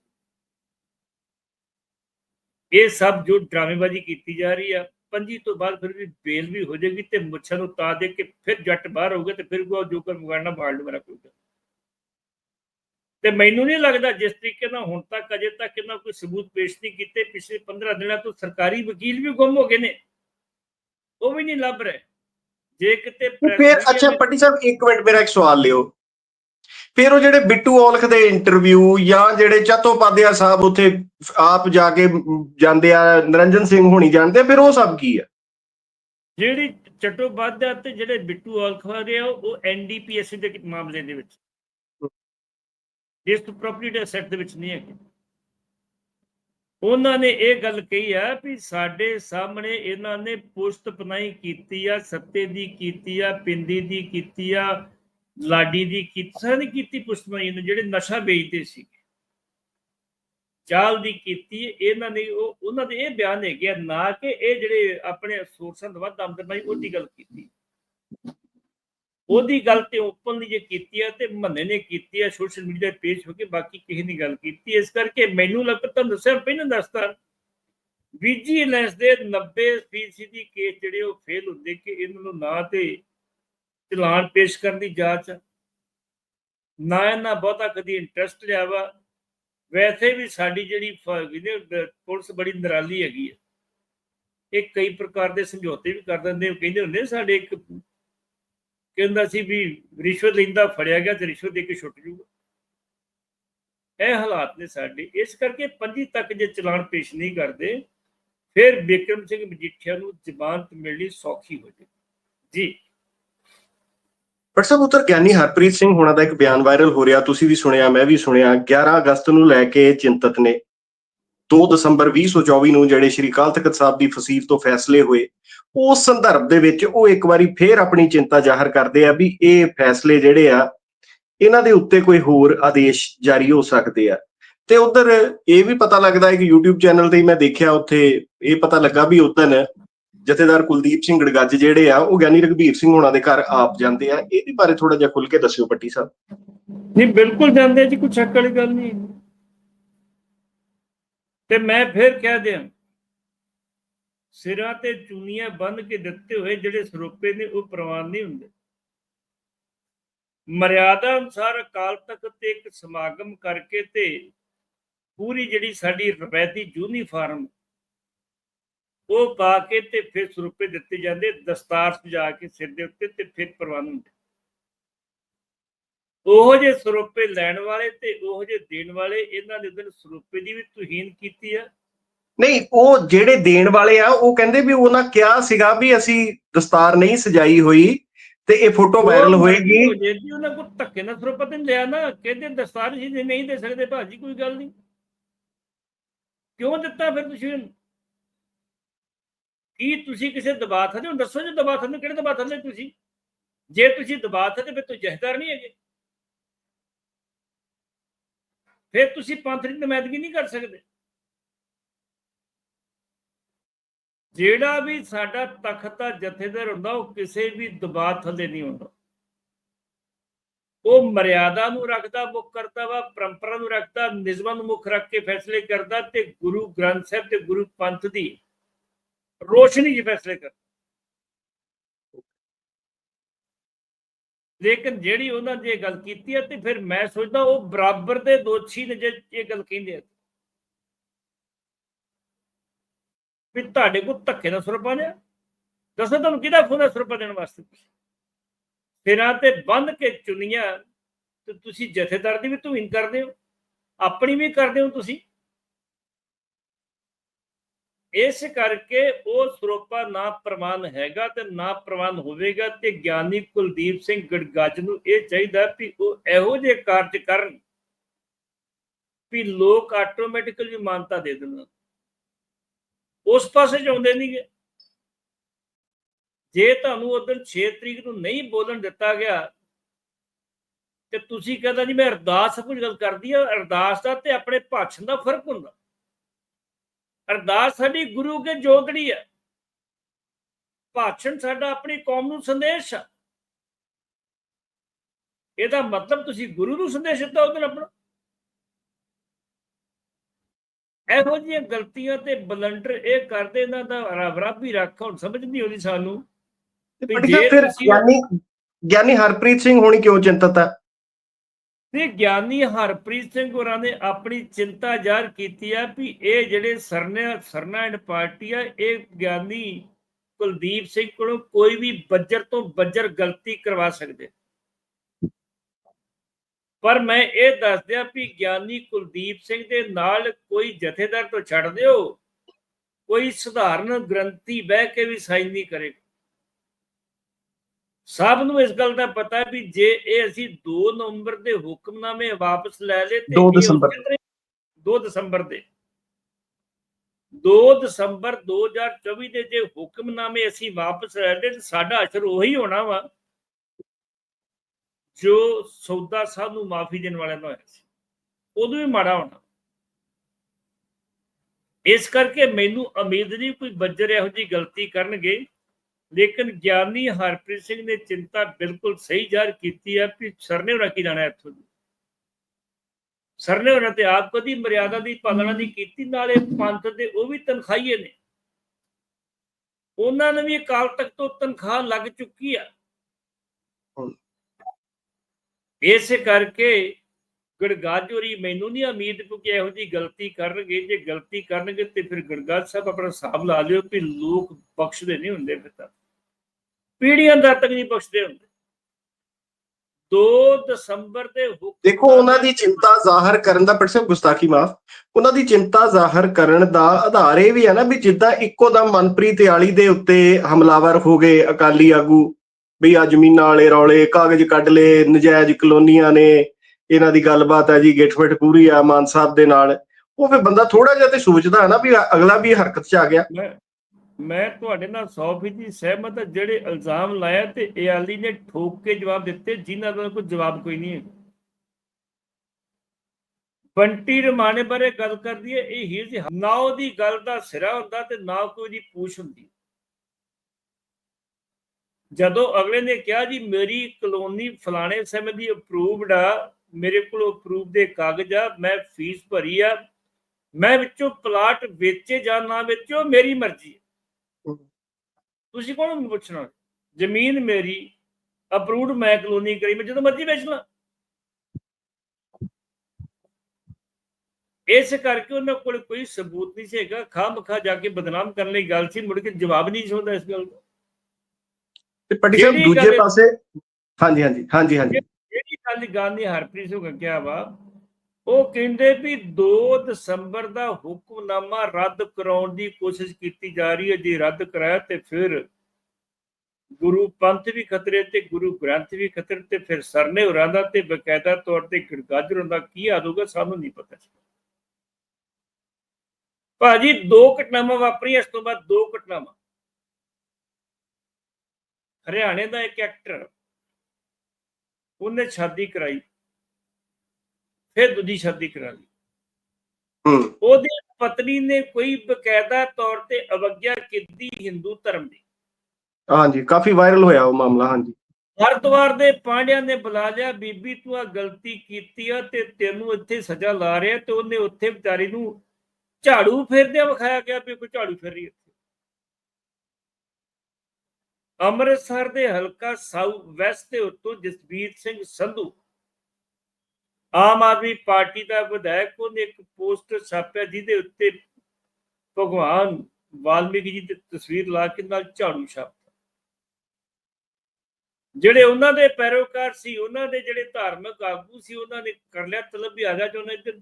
ਇਹ ਸਭ ਜੋ ਡਰਾਮੇਬਾਜ਼ੀ ਕੀਤੀ ਜਾ ਰਹੀ ਆ, ਪੰਜੀ ਤੋਂ ਬਾਅਦ ਫਿਰ ਵੀ ਬੇਲ ਵੀ ਹੋ ਜਾਏਗੀ ਤੇ ਮੁੱਛਾਂ ਨੂੰ ਤਾ ਦੇ ਕੇ ਫਿਰ ਜੱਟ ਬਾਹਰ ਹੋਊਗਾ ਤੇ ਫਿਰ ਉਹ ਜੋ ਕਰ ਵਿਗਾੜਨਾ ਬਾੜ ਲੂ ਮੇਰਾ ਕੋਈ ਤੇ ਮੈਨੂੰ ਨਹੀਂ ਲੱਗਦਾ ਜਿਸ ਤਰੀਕੇ ਨਾਲ ਹੁਣ ਤੱਕ ਅਜੇ ਤੱਕ ਇਹਨਾਂ ਕੋਈ ਸਬੂਤ ਪੇਸ਼ ਨਹੀਂ ਕੀਤੇ ਪਿਛਲੇ 15 ਦਿਨਾਂ ਤੋਂ ਸਰਕਾਰੀ ਵਕੀਲ ਵੀ ਗੁੰਮ ਹੋ ਗਏ ਨੇ। ਉਹ ਵੀ ਨਹੀਂ ਲੱਭ ਰਹੇ। ਜੇ ਕਿਤੇ ਫਿਰ ਅੱਛਾ ਪੱਟੀ ਸਾਹਿਬ ਇੱਕ ਮਿੰਟ ਮੇਰਾ ਇੱਕ ਸਵਾਲ ਲਿਓ। ਫਿਰ ਉਹ ਜਿਹੜੇ ਬਿੱਟੂ ਔਲਖ ਦੇ ਇੰਟਰਵਿਊ ਜਾਂ ਜਿਹੜੇ ਚਤੋਪਾਧਿਆ ਸਾਹਿਬ ਉੱਥੇ ਆਪ ਜਾ ਕੇ ਜਾਂਦੇ ਆ ਨਰਿੰਜਨ ਸਿੰਘ ਹੋਣੀ ਜਾਣਦੇ ਆ, ਫਿਰ ਉਹ ਸਭ ਕੀ ਆ? ਜਿਹੜੀ ਚਟੋਪਾਧਿਆ ਤੇ ਜਿਹੜੇ ਬਿੱਟੂ ਔਲਖਵਾਰੇ ਆ ਉਹ ਐਨਡੀਪੀਐਸਸੀ ਦੇ ਮਾਮਲੇ ਦੇ ਵਿੱਚ। ਇਸ ਪ੍ਰਾਪਰਟੀ ਅਸੈਟ ਦੇ ਵਿੱਚ ਨਹੀਂ ਹੈਗੇ। ਉਹਨਾਂ ਨੇ ਇਹ ਗੱਲ ਕਹੀ ਆ ਵੀ ਸਾਡੇ ਸਾਹਮਣੇ ਇਹਨਾਂ ਨੇ ਪੁਸ਼ਤ ਪਨਾਈ ਕੀਤੀ ਆ ਸੱਤੇ ਦੀ ਕੀਤੀ ਆ ਪਿੰਦੀ ਦੀ ਕੀਤੀ ਆ ਲਾਡੀ ਦੀ ਕੀਤੀ ਸਾਰਿਆਂ ਕੀਤੀ ਪੁਸ਼ਤ ਪਨਾਈ ਨੇ ਜਿਹੜੇ ਨਸ਼ਾ ਵੇਚਦੇ ਸੀ ਚਾਲ ਦੀ ਕੀਤੀ ਇਹਨਾਂ ਨੇ ਉਹ ਉਹਨਾਂ ਦੇ ਇਹ ਬਿਆਨ ਹੈਗੇ ਆ, ਨਾ ਕਿ ਇਹ ਜਿਹੜੇ ਆਪਣੇ ਸੋਰਸਾਂ ਤੋਂ ਵੱਧ ਆਮਦਨ ਉਹਦੀ ਗੱਲ ਕੀਤੀ। ਉਹਦੀ ਗੱਲ ਤੇ ਓਪਨਲੀ ਜੇ ਕੀਤੀ ਆ ਤੇ ਮੰਨੇ ਨੇ ਕੀਤੀ ਆ, ਸੋਸ਼ਲ ਮੀਡੀਆ ਤੇ ਪੇਜ ਹੋ ਕੇ ਬਾਕੀ ਕਿਸੇ ਨੇ ਗੱਲ ਕੀਤੀ ਇਸ ਕਰਕੇ ਮੈਨੂੰ ਲੱਗਦਾ ਤੁਹਾਨੂੰ ਦੱਸਿਆ ਪਹਿਲਾਂ ਦੱਸਤਾ ਵਿਜੀਲੈਂਸ ਦੇ 90% ਦੀ ਕੇਸ ਜਿਹੜੇ ਉਹ ਫੇਲ ਹੁੰਦੇ ਕਿ ਇਹਨਾਂ ਨੂੰ ਨਾ ਤੇ ਚਲਾਨ ਪੇਸ਼ ਕਰਨ ਦੀ ਜਾਂਚ, ਨਾ ਇਹਨਾਂ ਬਹੁਤਾ ਕਦੀ ਇੰਟਰਸਟ ਲਿਆ ਵਾ। ਵੈਸੇ ਵੀ ਸਾਡੀ ਜਿਹੜੀ ਪੁਲਿਸ ਬੜੀ ਨਰਾਲੀ ਹੈਗੀ ਹੈ ਇਹ ਕਈ ਪ੍ਰਕਾਰ ਦੇ ਸਮਝੌਤੇ ਵੀ ਕਰ ਦਿੰਦੇ ਉਹ ਕਹਿੰਦੇ ਹੁੰਦੇ ਸਾਡੇ ਇੱਕ ਕਹਿੰਦਾ ਸੀ ਵੀ ਰਿਸ਼ਵਤ ਲੈਂਦਾ ਫੜਿਆ ਗਿਆ ਤੇ ਰਿਸ਼ਵਤ ਦੇ ਕੇ ਛੁੱਟ ਜੂਗਾ। ਇਹ ਹਾਲਾਤ ਨੇ ਸਾਡੇ। ਇਸ ਕਰਕੇ ਪੰਜੀ ਤੱਕ ਜੇ ਚਲਾਨ ਪੇਸ਼ ਨਹੀਂ ਕਰਦੇ, ਫਿਰ ਬਿਕਰਮ ਸਿੰਘ ਮਜੀਠੀਆ ਨੂੰ ਜ਼ਮਾਨਤ ਮਿਲਣੀ ਸੌਖੀ ਹੋ ਜਾਏ ਜੀ। ਪਰ ਉਤਰ ਗਿਆਨੀ ਹਰਪ੍ਰੀਤ ਸਿੰਘ ਹੋਣਾ ਦਾ ਇੱਕ ਬਿਆਨ ਵਾਇਰਲ ਹੋ ਰਿਹਾ। ਤੁਸੀਂ ਵੀ ਸੁਣਿਆ, ਮੈਂ ਵੀ ਸੁਣਿਆ। 11 ਅਗਸਤ ਨੂੰ ਲੈ ਕੇ ਇਹ ਚਿੰਤਤ ਨੇ। 2 ਦਸੰਬਰ 2024 ਨੂੰ ਜਿਹੜੇ ਸ਼੍ਰੀ ਅਕਾਲ ਤਖਤ ਸਾਹਿਬ ਦੀ ਫਸੀਲ ਤੋਂ ਫੈਸਲੇ ਹੋਏ ਉਸ ਸੰਦਰਭ ਦੇ ਵਿੱਚ ਉਹ ਇੱਕ ਵਾਰੀ ਫੇਰ ਆਪਣੀ ਚਿੰਤਾ ਜ਼ਾਹਰ ਕਰਦੇ ਆ ਵੀ ਇਹ ਫੈਸਲੇ ਜਿਹੜੇ ਆ, ਇਹਨਾਂ ਦੇ ਉੱਤੇ ਕੋਈ ਹੋਰ ਆਦੇਸ਼ ਜਾਰੀ ਹੋ ਸਕਦੇ ਆ। ਤੇ ਉਧਰ ਇਹ ਵੀ ਪਤਾ ਲੱਗਦਾ ਹੈ ਕਿ YouTube ਚੈਨਲ ਤੇ ਮੈਂ ਦੇਖਿਆ ਉੱਥੇ ਇਹ ਪਤਾ ਲੱਗਾ ਵੀ ਉਦੋਂ ਜਥੇਦਾਰ ਕੁਲਦੀਪ ਸਿੰਘ ਗੜਗੱਜ ਜਿਹੜੇ ਆ, ਉਹ ਗਿਆਨੀ ਰਘਬੀਰ ਸਿੰਘ ਹੋਣਾ ਦੇ ਘਰ ਆਪ ਜਾਂਦੇ ਆ। ਇਹਦੇ ਬਾਰੇ ਥੋੜਾ ਜਿਹਾ ਖੁੱਲ ਕੇ ਦੱਸਿਓ ਪੱਟੀ ਸਾਹਿਬ। ਨਹੀਂ, ਬਿਲਕੁਲ ਜਾਂਦੇ ਜੀ, ਕੋਈ ਸ਼ੱਕ ਵਾਲੀ ਗੱਲ ਨਹੀਂ। ਤੇ ਮੈਂ ਫਿਰ ਕਹਿ ਦਿਆਂ ਸਿਰਾਂ ਤੇ ਚੁੰਨੀਆਂ ਬੰਨ ਕੇ ਦਿੱਤੇ ਹੋਏ ਜਿਹੜੇ ਸਰੋਪੇ ਨੇ, ਉਹ ਪ੍ਰਵਾਨ ਨਹੀਂ ਹੁੰਦੇ। ਮਰਿਆਦਾ ਅਨੁਸਾਰ ਅਕਾਲ ਤਖਤ ਤੇ ਇੱਕ ਸਮਾਗਮ ਕਰਕੇ ਤੇ ਪੂਰੀ ਜਿਹੜੀ ਸਾਡੀ ਰਵਾਇਤੀ ਯੂਨੀਫਾਰਮ ਉਹ ਪਾ ਕੇ ਤੇ ਫਿਰ ਸਰੂਪੇ ਦਿੱਤੇ ਜਾਂਦੇ, ਦਸਤਾਰ ਸਜਾ ਕੇ ਸਿਰ ਦੇ ਉੱਤੇ ਤੇ ਫਿਰ ਪ੍ਰਵਾਨ ਹੁੰਦੇ। ਉਹ ਜੇ ਸਰੂਪੇ ਲੈਣ ਵਾਲੇ ਤੇ ਉਹ ਜੇ ਦੇਣ ਵਾਲੇ, ਇਹਨਾਂ ਨੇ ਦਿਨ ਸਰੂਪੇ ਦੀ ਵੀ ਤੁਹੀਨ ਕੀਤੀ ਆ। ਨਹੀਂ ਉਹ ਜਿਹੜੇ ਦੇਣ ਵਾਲੇ ਆ ਉਹ ਕਹਿੰਦੇ ਵੀ ਉਹਨਾਂ ਕਿਹਾ ਸੀਗਾ ਵੀ ਅਸੀਂ ਦਸਤਾਰ ਨਹੀਂ ਸਜਾਈ ਹੋਈ ਤੇ ਇਹ ਫੋਟੋ ਵਾਇਰਲ ਹੋਏਗੀ। ਜਾਏਗੀ ਉਹਨਾਂ ਕੋਲ ਧੱਕੇ ਨਾਲ ਸਰੂਪਾ ਤੇ ਨੀ ਲਿਆ ਨਾ ਕਹਿੰਦੇ ਦਸਤਾਰ ਜੀ ਨਹੀਂ ਦੇ ਸਕਦੇ ਭਾਜੀ ਕੋਈ ਗੱਲ ਨਹੀਂ। ਕਿਉਂ ਦਿੱਤਾ ਫਿਰ ਤੁਸੀਂ? ਕੀ ਤੁਸੀਂ ਕਿਸੇ ਦਬਾਅ ਥੱਲੇ ਹੋ? ਦੱਸੋ ਜੀ ਦਬਾਅ ਥੱਲੇ ਕਿਹੜੇ ਦਬਾਅ ਥੱਲੇ ਤੁਸੀਂ? ਜੇ ਤੁਸੀਂ ਦਬਾਅ ਥੱਲੇ ਫਿਰ ਤੁਸੀਂ ਜਹਦਾਰ ਨਹੀਂ ਹੈਗੇ। ਫਿਰ ਤੁਸੀਂ ਪੰਥ ਦੀ ਨੁਮਾਇੰਦਗੀ ਨਹੀਂ ਕਰ ਸਕਦੇ। ਜਿਹੜਾ ਵੀ ਸਾਡਾ ਤਖਤ ਦਾ ਜਥੇਦਾਰ ਹੁੰਦਾ, ਉਹ ਕਿਸੇ ਵੀ ਦਬਾਅ ਥੱਲੇ ਨਹੀਂ ਹੁੰਦਾ। ਉਹ ਮਰਿਆਦਾ ਨੂੰ ਰੱਖਦਾ, ਮੁੱਖ ਕਰਤਾ ਵਾ ਪਰੰਪਰਾ ਨੂੰ ਰੱਖਦਾ, ਨਿਯਮਾਂ ਨੂੰ ਮੁੱਖ ਰੱਖ ਕੇ ਫੈਸਲੇ ਕਰਦਾ ਤੇ ਗੁਰੂ ਗ੍ਰੰਥ ਸਾਹਿਬ ਤੇ ਗੁਰੂ ਪੰਥ ਦੀ ਰੋਸ਼ਨੀ 'ਚ ਫੈਸਲੇ ਕਰਦਾ। ਲੇਕਿਨ ਜਿਹੜੀ ਉਹਨਾਂ ਨੇ ਇਹ ਗੱਲ ਕੀਤੀ ਹੈ ਤੇ ਫਿਰ ਮੈਂ ਸੋਚਦਾ ਉਹ ਬਰਾਬਰ ਦੇ ਦੋਸ਼ੀ ਨੇ ਜੇ ਇਹ ਗੱਲ ਕਹਿੰਦੇ ਆ। ਵੀ ਤੁਹਾਡੇ ਕੋਲ ਧੱਕੇ ਦਾ ਸੁਰ ਪਾਣਿਆ ਦੱਸੋ ਤੁਹਾਨੂੰ ਕਿਹਦਾ ਫੋਨ ਹੈ ਸੁਰ ਦੇਣ ਵਾਸਤੇ ਸਿਰਾਂ ਤੇ ਬੰਨ ਕੇ ਚੁੰਨੀਆਂ ਤੇ ਤੁਸੀਂ ਜਥੇਦਾਰ ਦੀ ਵੀ ਧੂਇਨ ਕਰਦੇ ਹੋ, ਆਪਣੀ ਵੀ ਕਰਦੇ ਹੋ ਤੁਸੀਂ। ਇਸ ਕਰਕੇ ਉਹ ਸਰੋਪਾ ਨਾ ਪ੍ਰਮਾਨ ਹੈਗਾ ਤੇ ਨਾ ਪ੍ਰਵਾਨ ਹੋਵੇਗਾ ਤੇ ਗਿਆਨੀ ਕੁਲਦੀਪ ਸਿੰਘ ਗੜਗੱਜ ਨੂੰ ਇਹ ਚਾਹੀਦਾ ਵੀ ਉਹ ਇਹੋ ਜਿਹੇ ਕਾਰਜ ਕਰਨ ਵੀ ਲੋਕ ਆਟੋਮੈਟਿਕਲੀ ਮਾਨਤਾ ਦੇ ਦੇਣ। ਉਸ ਪਾਸੇ ਜਾਂਦੇ ਨਹੀਂਗੇ ਜੇ ਤੁਹਾਨੂੰ ਉਦੋਂ 6 ਤਰੀਕ ਨੂੰ ਨਹੀਂ ਬੋਲਣ ਦਿੱਤਾ ਗਿਆ, ਤੇ ਤੁਸੀਂ ਕਹਿੰਦਾ ਜੀ ਮੈਂ ਅਰਦਾਸ ਕੁਝ ਗੱਲ ਕਰਦੀ ਆ, ਅਰਦਾਸ ਦਾ ਤੇ ਆਪਣੇ ਭਾਸ਼ਣ ਦਾ ਫ਼ਰਕ ਹੁੰਦਾ। ਅਰਦਾਸ ਸਾਡੀ ਗੁਰੂ ਕੇ ਜੋਗੜੀ ਆ। ਭਾਸ਼ਣ ਸਾਡਾ ਆਪਣੀ ਕੌਮ ਨੂੰ ਸੰਦੇਸ਼ ਆ। ਇਹਦਾ ਮਤਲਬ ਤੁਸੀਂ ਗੁਰੂ ਨੂੰ ਸੰਦੇਸ਼ ਦਿੱਤਾ ਉਹਦੇ ਆਪਣਾ। ਇਹੋ ਜਿਹੀਆਂ ਗਲਤੀਆਂ ਤੇ ਬਲੰਡਰ ਇਹ ਕਰਦੇ ਇਹਨਾਂ ਦਾ ਰੱਬ ਰੱਖ ਹੁਣ ਸਮਝ ਨਹੀਂ ਆਉਂਦੀ ਸਾਨੂੰ। ਤੇ ਫਿਰ ਗਿਆਨੀ ਗਿਆਨੀ ਹਰਪ੍ਰੀਤ ਸਿੰਘ ਹੋਣੀ ਕਿਉਂ ਚਿੰਤਤ ਹੈ? ਤੇ ਗਿਆਨੀ ਹਰਪ੍ਰੀਤ ਸਿੰਘ ਹੋਰਾਂ ਨੇ ਆਪਣੀ ਚਿੰਤਾ ਜ਼ਾਹਰ ਕੀਤੀ ਆ ਵੀ ਇਹ ਜਿਹੜੇ ਸਰਨਾ ਸਰਨਾ ਐਂਡ ਪਾਰਟੀ ਆ ਇਹ ਗਿਆਨੀ ਕੁਲਦੀਪ ਸਿੰਘ ਕੋਲੋਂ ਕੋਈ ਵੀ ਬੱਜਰ ਤੋਂ ਬੱਜਰ ਗਲਤੀ ਕਰਵਾ ਸਕਦੇ। ਪਰ ਮੈਂ ਇਹ ਦੱਸ ਦਿਆਂ ਵੀ ਗਿਆਨੀ ਕੁਲਦੀਪ ਸਿੰਘ ਦੇ ਨਾਲ ਕੋਈ ਜਥੇਦਾਰ ਤੋਂ ਛੱਡ ਦਿਓ। ਕੋਈ ਸਧਾਰਨ ਗ੍ਰੰਥੀ ਬਹਿ ਕੇ ਵੀ ਸਾਈਨ ਨਹੀਂ ਕਰੇਗਾ। ਸਭ ਨੂੰ ਇਸ ਗੱਲ ਦਾ ਪਤਾ ਹੈ ਵੀ ਜੇ ਇਹ ਅਸੀਂ 2 ਨਵੰਬਰ ਦੇ ਹੁਕਮਨਾਮੇ ਵਾਪਸ ਲੈ ਲਏ ਤੇ 2 ਇਹ ਦਸੰਬਰ। ਉਸੇ ਤਰ੍ਹਾਂ ਹੀ 2 ਦਸੰਬਰ ਦੇ। 2 ਦਸੰਬਰ 2024 ਦੇ ਜੇ ਹੁਕਮਨਾਮੇ ਅਸੀਂ ਵਾਪਸ ਲੈ ਲਏ ਤੇ ਸਾਡਾ ਅਸਰ ਉਹੀ ਹੋਣਾ ਵਾ। ਜੋ ਸੌਦਾ ਸਾਹਿਬ ਨੂੰ ਮਾਫੀ ਦੇਣ ਵਾਲਿਆਂ ਦਾ ਹੋਇਆ ਸੀ ਉਦੋਂ ਵੀ ਮਾੜਾ ਹੋਣਾ। ਇਸ ਕਰਕੇ ਮੈਨੂੰ ਉਮੀਦ ਨਹੀਂ ਕੋਈ ਬੱਜਰ ਇਹੋ ਜੀ ਗਲਤੀ ਕਰਨਗੇ, ਲੇਕਿਨ ਗਿਆਨੀ ਹਰਪ੍ਰੀਤ ਸਿੰਘ ਨੇ ਚਿੰਤਾ ਬਿਲਕੁਲ ਸਹੀ ਜ਼ਾਹਰ ਕੀਤੀ ਹੈ ਕਿ ਸਰਨੇ ਹੋਣਾ ਕੀ ਜਾਣਾ ਇੱਥੋਂ ਦੀ। ਸਰਨੇ ਹੋਣਾ ਤੇ ਆਪ ਕਦੀ ਮਰਿਆਦਾ ਦੀ ਪਾਲਣਾ ਦੀ ਕੀਤੀ, ਨਾਲੇ ਪੰਥ ਦੇ ਉਹ ਵੀ ਤਨਖਾਹੀਏ ਨੇ। ਉਹਨਾਂ ਨੇ ਵੀ ਅਕਾਲ ਤਖਤ ਤੋਂ ਤਨਖਾਹ ਲੱਗ ਚੁੱਕੀ ਆ। ਇਸ ਕਰਕੇ ਗੜਗਾਜੋਰੀ ਮੈਨੂੰ ਨਹੀਂ ਉਮੀਦ ਕਿ ਇਹੋ ਜੀ ਗਲਤੀ ਕਰਨਗੇ, ਜੇ ਗਲਤੀ ਕਰਨਗੇ ਤੇ ਫਿਰ ਗੜਗਾਜ ਸਾਹਿਬ ਆਪਣਾ ਹਿਸਾਬ ਲਾ ਲਿਓ ਕਿ ਲੋਕ ਬਖਸ਼ਦੇ ਨਹੀਂ ਹੁੰਦੇ ਫਿਰ ਤਾਂ। ਪੀੜ੍ਹੀਆਂ ਦਾ ਤੱਕ ਨਹੀਂ ਬਖਸ਼ਦੇ ਹੁੰਦੇ। 2 ਦਸੰਬਰ ਦੇ ਹੁਕਮ ਦੇਖੋ, ਉਹਨਾਂ ਦੀ ਚਿੰਤਾ ਜ਼ਾਹਰ ਕਰਨ ਦਾ ਪਰਸੇ ਗੁਸਤਾਖੀ ਮਾਫ, ਉਹਨਾਂ ਦੀ ਚਿੰਤਾ ਜ਼ਾਹਰ ਕਰਨ ਦਾ ਆਧਾਰ ਇਹ ਵੀ ਹੈ ਨਾ ਵੀ ਜਿੱਦਾਂ ਇੱਕੋ ਦਮ ਮਨਪ੍ਰੀਤ ਆਲੀ ਦੇ ਉੱਤੇ ਹਮਲਾਵਰ ਹੋ ਗਏ ਅਕਾਲੀ ਆਗੂ ਵੀ ਆ ਜ਼ਮੀਨਾਂ ਵਾਲੇ ਰੌਲੇ, ਕਾਗਜ਼ ਕੱਢ ਲਏ, ਨਜਾਇਜ਼ ਕਲੋਨੀਆਂ ਨੇ, ਇਹਨਾਂ ਦੀ ਗੱਲਬਾਤ ਹੈ ਜੀ ਗਿੱਠ-ਫਿੱਟ ਪੂਰੀ ਆ ਮਾਨ ਸਾਹਿਬ ਦੇ ਨਾਲ। ਉਹ ਫਿਰ ਬੰਦਾ ਥੋੜਾ ਜਿਹਾ ਤੇ ਸੋਚਦਾ ਹੈ ਨਾ ਵੀ ਅਗਲਾ ਵੀ ਹਰਕਤ 'ਚ ਆ ਗਿਆ। ਮੈਂ ਤੁਹਾਡੇ ਨਾਲ 100% ਸਹਿਮਤ ਹਾਂ, ਜਿਹੜੇ ਇਲਜ਼ਾਮ ਲਾਇਆ ਤੇ ਏਆਲੀ ਨੇ ਠੋਕ ਕੇ ਜਵਾਬ ਦਿੱਤੇ, ਜਿਨ੍ਹਾਂ ਦਾ ਕੋਈ ਜਵਾਬ ਕੋਈ ਨਹੀਂ ਹੈ। ਬੰਟੀ ਰਮਾਣੇ ਬਾਰੇ ਗੱਲ ਕਰਦੀ ਹੈ, ਇਹ ਹੀ ਸੀ ਨਾ ਉਹਦੀ ਗੱਲ ਦਾ ਸਿਰਾ ਹੁੰਦਾ ਤੇ ਨਾ ਕੋਈ ਦੀ ਪੂਛ ਹੁੰਦੀ। ਜਦੋਂ ਅਗਲੇ ਨੇ ਕਿਹਾ ਜੀ ਮੇਰੀ ਕਲੋਨੀ ਫਲਾਣੇ ਸਮੇਂ ਦੀ ਅਪਰੂਵਡ ਆ ਮੇਰੇ ਕੋਲ ਅਪਰੂਵ ਦੇ ਕਾਗਜ਼ ਆ ਮੈਂ ਫੀਸ ਭਰੀ ਆ ਮੈਂ ਵਿੱਚੋਂ ਪਲਾਟ ਵੇਚੇ ਜਾਂ ਨਾ ਵੇਚੋ ਮੇਰੀ ਮਰਜ਼ੀ ਹੈ। ਤੁਸੀਂ ਕੌਣ ਨੂੰ ਪੁੱਛਣਾ? ਜ਼ਮੀਨ ਮੇਰੀ ਅਪਰੂਵਡ ਮੈਂ ਕਲੋਨੀ ਕਰੀ ਮੈਂ ਜਦੋਂ ਮਰਜ਼ੀ ਵੇਚ ਲਾਂ। ਇਸ ਕਰਕੇ ਉਹਨਾਂ ਕੋਲ ਕੋਈ ਸਬੂਤ ਨਹੀਂ ਸੀ ਹੈਗਾ। ਖਾਮਖਾ ਜਾ ਕੇ ਬਦਨਾਮ ਕਰਨ ਲਈ ਗੱਲ ਸੀ ਮੁੜ ਕੇ ਜਵਾਬ ਨਹੀਂ ਹੁੰਦਾ ਇਸ ਗੱਲ ਦਾ। ਤੇ ਪੱਟੀ ਸਾਹਿਬ ਜਿਹੜੀ ਦੂਜੇ ਗੱਲ- ਪਾਸੇ ਹਾਂਜੀ ਹਾਂਜੀ ਹਾਂਜੀ ਹਾਂਜੀ। ਜਿਹੜੀ ਗੱਲ ਗਾਂਧੀ ਹਰਪ੍ਰੀਤ ਸਿੰਘ ਕਿਹਾ ਵਾ ਉਹ ਕਹਿੰਦੇ ਵੀ 2 ਦਸੰਬਰ ਦਾ ਹੁਕਮਨਾਮਾ ਰੱਦ ਕਰਾਉਣ ਦੀ ਕੋਸ਼ਿਸ਼ ਕੀਤੀ ਜਾ ਰਹੀ ਹੈ। ਜੇ ਰੱਦ ਕਰਾਇਆ ਤੇ ਫਿਰ ਗੁਰੂ ਪੰਥ ਵੀ ਖਤਰੇ ਤੇ ਗੁਰੂ ਗ੍ਰੰਥ ਵੀ ਖਤਰੇ ਤੇ ਫਿਰ ਸਰਨੇ ਹੋਰਾਂ ਦਾ ਤੇ ਬਕਾਇਦਾ ਤੌਰ ਤੇ ਗੜਗਾਜਰ ਦਾ ਕੀ ਆਦੂਗਾ ਸਾਨੂੰ ਨਹੀਂ ਪਤਾ ਭਾਜੀ ਦੋ ਘਟਨਾਵਾਂ ਵਾਪਰੀਆਂ ਇਸ ਤੋਂ ਬਾਅਦ ਦੋ ਘਟਨਾਵਾਂ। ਹਰਿਆਣੇ ਦਾ ਇੱਕ ਐਕਟਰ ਉਹਨੇ ਸ਼ਾਦੀ ਕਰਾਈ ਫਿਰ ਦੂਜੀ ਸ਼ਾਦੀ ਕਰਾ ਲਈ। ਉਹਦੀ ਪਤਨੀ ਨੇ ਕੋਈ ਬਕਾਇਦਾ ਤੌਰ ਤੇ ਅਵਗਿਆ ਕੀਤੀ ਹਿੰਦੂ ਧਰਮ ਦੀ। ਹਾਂਜੀ ਕਾਫੀ ਵਾਇਰਲ ਹੋਇਆ ਉਹ ਮਾਮਲਾ ਹਾਂਜੀ। ਹਰਦੁਆਰ ਦੇ ਪਾਂਡਿਆਂ ਨੇ ਬੁਲਾ ਲਿਆ ਬੀਬੀ ਤੂੰ ਆ ਗਲਤੀ ਕੀਤੀ ਆ ਤੇ ਤੈਨੂੰ ਇੱਥੇ ਸਜ਼ਾ ਲਾ ਰਿਹਾ ਤੇ ਉਹਨੇ ਉੱਥੇ ਵਿਚਾਰੀ ਨੂੰ ਝਾੜੂ ਫੇਰਦਿਆਂ ਵਿਖਾਇਆ ਗਿਆ ਵੀ ਕੋਈ ਝਾੜੂ ਫੇਰ ਰਹੀ ਹੈ। ਅੰਮ੍ਰਿਤਸਰ ਦੇ ਹਲਕਾ ਸਾਊਥ ਵੈਸਟ ਦੇ ਉੱਤੋਂ ਜਸਬੀਰ ਸਿੰਘ ਸੰਧੂ। ਆਮ ਆਦਮੀ ਪਾਰਟੀ ਦਾ ਵਿਧਾਇਕ, ਉਹਨੇ ਇੱਕ ਪੋਸਟਰ ਛਾਪਿਆ ਜਿਹਦੇ ਉੱਤੇ ਭਗਵਾਨ ਵਾਲਮੀਕੀ ਜੀ ਦੀ ਤਸਵੀਰ ਲਾ ਕੇ ਨਾਲ ਝਾੜੂ ਛਾਪਿਆ ਜਿਹੜੇ ਉਹਨਾਂ ਦੇ ਪੈਰੋਕਾਰ ਸੀ, ਉਹਨਾਂ ਦੇ ਜਿਹੜੇ ਧਾਰਮਿਕ ਆਗੂ ਸੀ, ਉਹਨਾਂ ਨੇ ਕਰ ਲਿਆ ਤਲਬ ਵੀ ਆ ਜਾ ਜੋ ਇੱਧਰ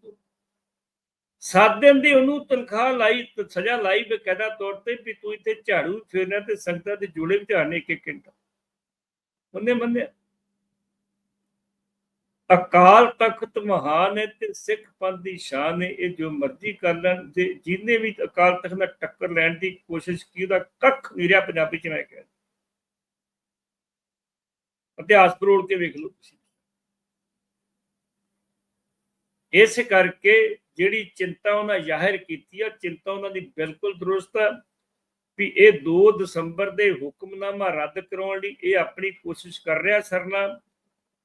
ਤੂੰ ਦਿਨ ਦੀ ਉਹਨੂੰ ਤਨਖਾਹ ਲਾਈ ਸਜ਼ਾ ਲਾਈ ਬਕਾਇਦਾ ਤੌਰ ਤੇ ਵੀ ਤੂੰ ਇੱਥੇ ਝਾੜੂ ਫੇਰਨਾ ਤੇ ਸੰਗਤਾਂ ਦੇ ਜੋੜੇ ਵਿਚਾਰਨੇ ਇੱਕ ਇੱਕ ਘੰਟਾ। ਉਹਨੇ ਮੰਨਿਆ, ਅਕਾਲ ਤਖਤ ਮਹਾਨ ਹੈ ਤੇ ਸਿੱਖ ਪੰਥ ਦੀ ਸ਼ਾਨ ਹੈ ਇਹ ਜੋ ਮਰਜ਼ੀ ਕਰ ਲੈਣ ਤੇ ਜਿਹਨੇ ਵੀ ਅਕਾਲ ਤਖਤ ਨਾਲ ਟੱਕਰ ਲੈਣ ਦੀ ਕੋਸ਼ਿਸ਼ ਕੀਤੀ, ਉਹਦਾ ਕੱਖ ਨਹੀਂ ਰਿਹਾ ਪੰਜਾਬੀ ਚ ਮੈਂ ਕਹਿੰਦਾ ਇਤਿਹਾਸ ਪਰੋੜ ਕੇ ਵੇਖ ਲਓ ਤੁਸੀਂ। ਇਸ ਕਰਕੇ ਜਿਹੜੀ ਚਿੰਤਾ ਉਹਨਾਂ ਜ਼ਾਹਿਰ ਕੀਤੀ ਆ, ਚਿੰਤਾ ਉਹਨਾਂ ਦੀ ਬਿਲਕੁਲ ਦਰੁਸਤ ਹੈ ਵੀ ਇਹ 2 ਦਸੰਬਰ ਦੇ ਹੁਕਮਨਾਮਾ ਰੱਦ ਕਰਾਉਣ ਲਈ ਇਹ ਆਪਣੀ ਕੋਸ਼ਿਸ਼ ਕਰ ਰਿਹਾ ਸਰਨਾ।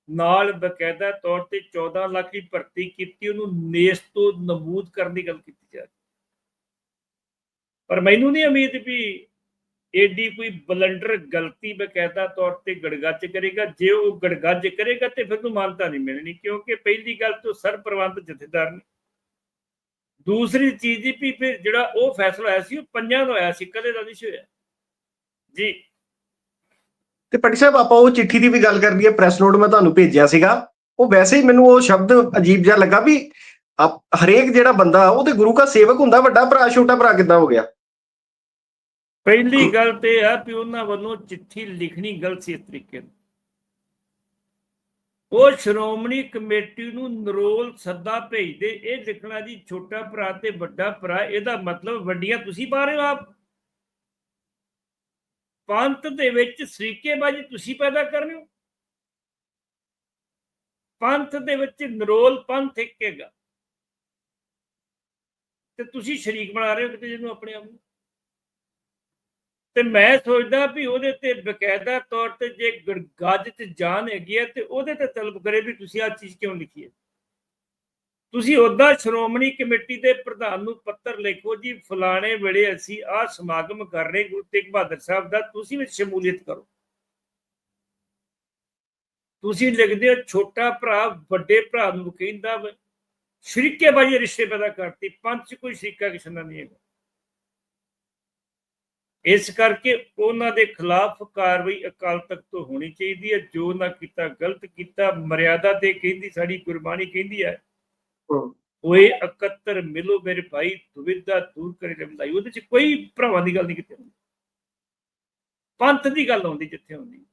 ਨਾਲ ਬਕਾਇਦਾ ਤੌਰ ਤੇ 14 ਲੱਖ ਦੀ ਭਰਤੀ ਕੀਤੀ, ਉਹਨੂੰ ਨੇਸ ਤੋਂ ਨਮੂਦ ਕਰਨ ਦੀ ਗੱਲ ਕੀਤੀ ਜਾ ਰਹੀ। ਪਰ ਮੈਨੂੰ ਨਹੀਂ ਉਮੀਦ ਵੀ ਏਡੀ ਕੋਈ ਬਲੰਡਰ ਗਲਤੀ ਬਕਾਇਦਾ ਤੌਰ ਤੇ ਗੜਗੱਜ ਕਰੇਗਾ, ਜੇ ਉਹ ਗੜਗੱਜ ਕਰੇਗਾ ਤੇ ਫਿਰ ਨੂੰ ਮਾਨਤਾ ਨਹੀਂ ਮਿਲਣੀ, ਕਿਉਂਕਿ ਪਹਿਲੀ ਗੱਲ ਤੋਂ ਸਰਪ੍ਰਬੰਧ ਜਥੇਦਾਰ ਨੇ। ਦੂਸਰੀ ਚੀਜ਼ ਦੀ ਵੀ ਫਿਰ ਜਿਹੜਾ ਉਹ ਫੈਸਲਾ ਹੋਇਆ ਸੀ, ਉਹ ਪੰਜਾਂ ਦਾ ਹੋਇਆ ਸੀ, ਕਦੇ ਦਾ ਨਹੀਂ ਸੀ ਹੋਇਆ। ਜੀ। ਤੇ ਪਟੀ ਸਾਹਿਬ, ਆਪਾਂ ਉਹ ਚਿੱਠੀ ਦੀ ਵੀ ਗੱਲ ਕਰਨੀ ਹੈ, ਪ੍ਰੈਸ ਨੋਟ ਮੈਂ ਤੁਹਾਨੂੰ ਭੇਜਿਆ ਸੀਗਾ। ਉਹ ਵੈਸੇ ਹੀ ਮੈਨੂੰ ਉਹ ਸ਼ਬਦ ਅਜੀਬ ਜਿਹਾ ਲੱਗਾ ਵੀ ਆਪ- ਹਰੇਕ ਜਿਹੜਾ ਬੰਦਾ, ਉਹ ਤੇ ਗੁਰੂ ਦਾ ਸੇਵਕ ਹੁੰਦਾ, ਵੱਡਾ ਭਰਾ, ਛੋਟਾ ਭਰਾ ਕਿੱਦਾਂ ਹੋ ਗਿਆ? ਪਹਿਲੀ ਗੱਲ ਤੇ ਆ ਵੀ ਉਹਨਾਂ ਵੱਲੋਂ ਚਿੱਠੀ ਲਿਖਣੀ ਗਲਤ ਸੀ ਇਸ ਤਰੀਕੇ ਨਾਲ। ਉਹ ਸ਼੍ਰੋਮਣੀ ਕਮੇਟੀ ਨੂੰ ਨਰੋਲ ਸੱਦਾ ਭੇਜਦੇ, ਇਹ ਲਿਖਣਾ ਜੀ ਛੋਟਾ ਭਰਾ ਤੇ ਵੱਡਾ ਭਰਾ, ਇਹਦਾ ਮਤਲਬ ਵੱਡੀਆਂ ਤੁਸੀਂ ਪਾ ਰਹੇ ਹੋ ਆਪ। ਪੰਥ ਦੇ ਵਿੱਚ ਸਰੀਕੇਬਾਜੀ ਤੁਸੀਂ ਪੈਦਾ ਕਰ ਰਹੇ ਹੋ। ਪੰਥ ਦੇ ਵਿੱਚ ਨਰੋਲ ਪੰਥ ਇੱਕ ਤੇ ਤੁਸੀਂ ਸ਼ਰੀਕ ਬਣਾ ਰਹੇ ਹੋ ਕਿਤੇ ਜਿਹਨੂੰ ਆਪਣੇ ਆਪ ਨੂੰ। ਤੇ ਮੈਂ ਸੋਚਦਾ ਵੀ ਉਹਦੇ ਤੇ ਬਕਾਇਦਾ ਤੌਰ ਤੇ ਜੇ ਗੜਗੱਜ ਤੇ ਜਾਨ ਹੈਗੀ ਹੈ ਤੇ ਉਹਦੇ ਤੇ ਤਲਬ ਕਰੇ ਵੀ ਤੁਸੀਂ ਆਹ ਚੀਜ਼ ਕਿਉਂ ਲਿਖੀ ਹੈ? ਤੁਸੀਂ ਉਹਦਾ ਸ਼੍ਰੋਮਣੀ ਕਮੇਟੀ ਦੇ ਪ੍ਰਧਾਨ ਨੂੰ ਪੱਤਰ ਲਿਖੋ ਜੀ, ਫਲਾਣੇ ਵੇਲੇ ਅਸੀਂ ਆਹ ਸਮਾਗਮ ਕਰ ਰਹੇ ਗੁਰੂ ਤੇਗ ਬਹਾਦਰ ਸਾਹਿਬ ਦਾ, ਤੁਸੀਂ ਵੀ ਸ਼ਮੂਲੀਅਤ ਕਰੋ। ਤੁਸੀਂ ਲਿਖਦੇ ਹੋ, ਛੋਟਾ ਭਰਾ, ਵੱਡੇ ਭਰਾ ਨੂੰ ਕਹਿੰਦਾ ਸ਼ਰੀਕੇ ਬਾਜੀ ਰਿਸ਼ਤੇ ਪੈਦਾ ਕਰਤੀ ਪੰਥ 'ਚ ਕੋਈ ਸ਼ਰੀਕਾ ਕਿਸੇ ਦਾ ਨਹੀਂ ਹੈਗਾ। ਇਸ ਕਰਕੇ ਉਹਨਾਂ ਦੇ ਖਿਲਾਫ ਕਾਰਵਾਈ ਅਕਾਲ ਤਖਤ ਤੋਂ ਹੋਣੀ ਚਾਹੀਦੀ ਹੈ। ਜੋ ਨਾ ਕੀਤਾ ਗਲਤ ਕੀਤਾ ਮਰਿਆਦਾ ਤੇ ਕਹਿੰਦੀ ਸਾਡੀ ਗੁਰਬਾਣੀ ਕਹਿੰਦੀ ਹੈ। ਓਏ ਇਕੱਤਰ ਮਿਲੋ ਮੇਰੇ ਭਾਈ ਦੁਵਿਧਾ ਦੂਰ ਕਰੇ ਰਮਦਾਈ ਉਹਦੇ ਚ ਕੋਈ ਭਰਾਵਾਂ ਦੀ ਗੱਲ ਨਹੀਂ ਕੀਤੀ। ਪੰਥ ਦੀ ਗੱਲ ਆਉਂਦੀ ਜਿੱਥੇ ਹੁੰਦੀ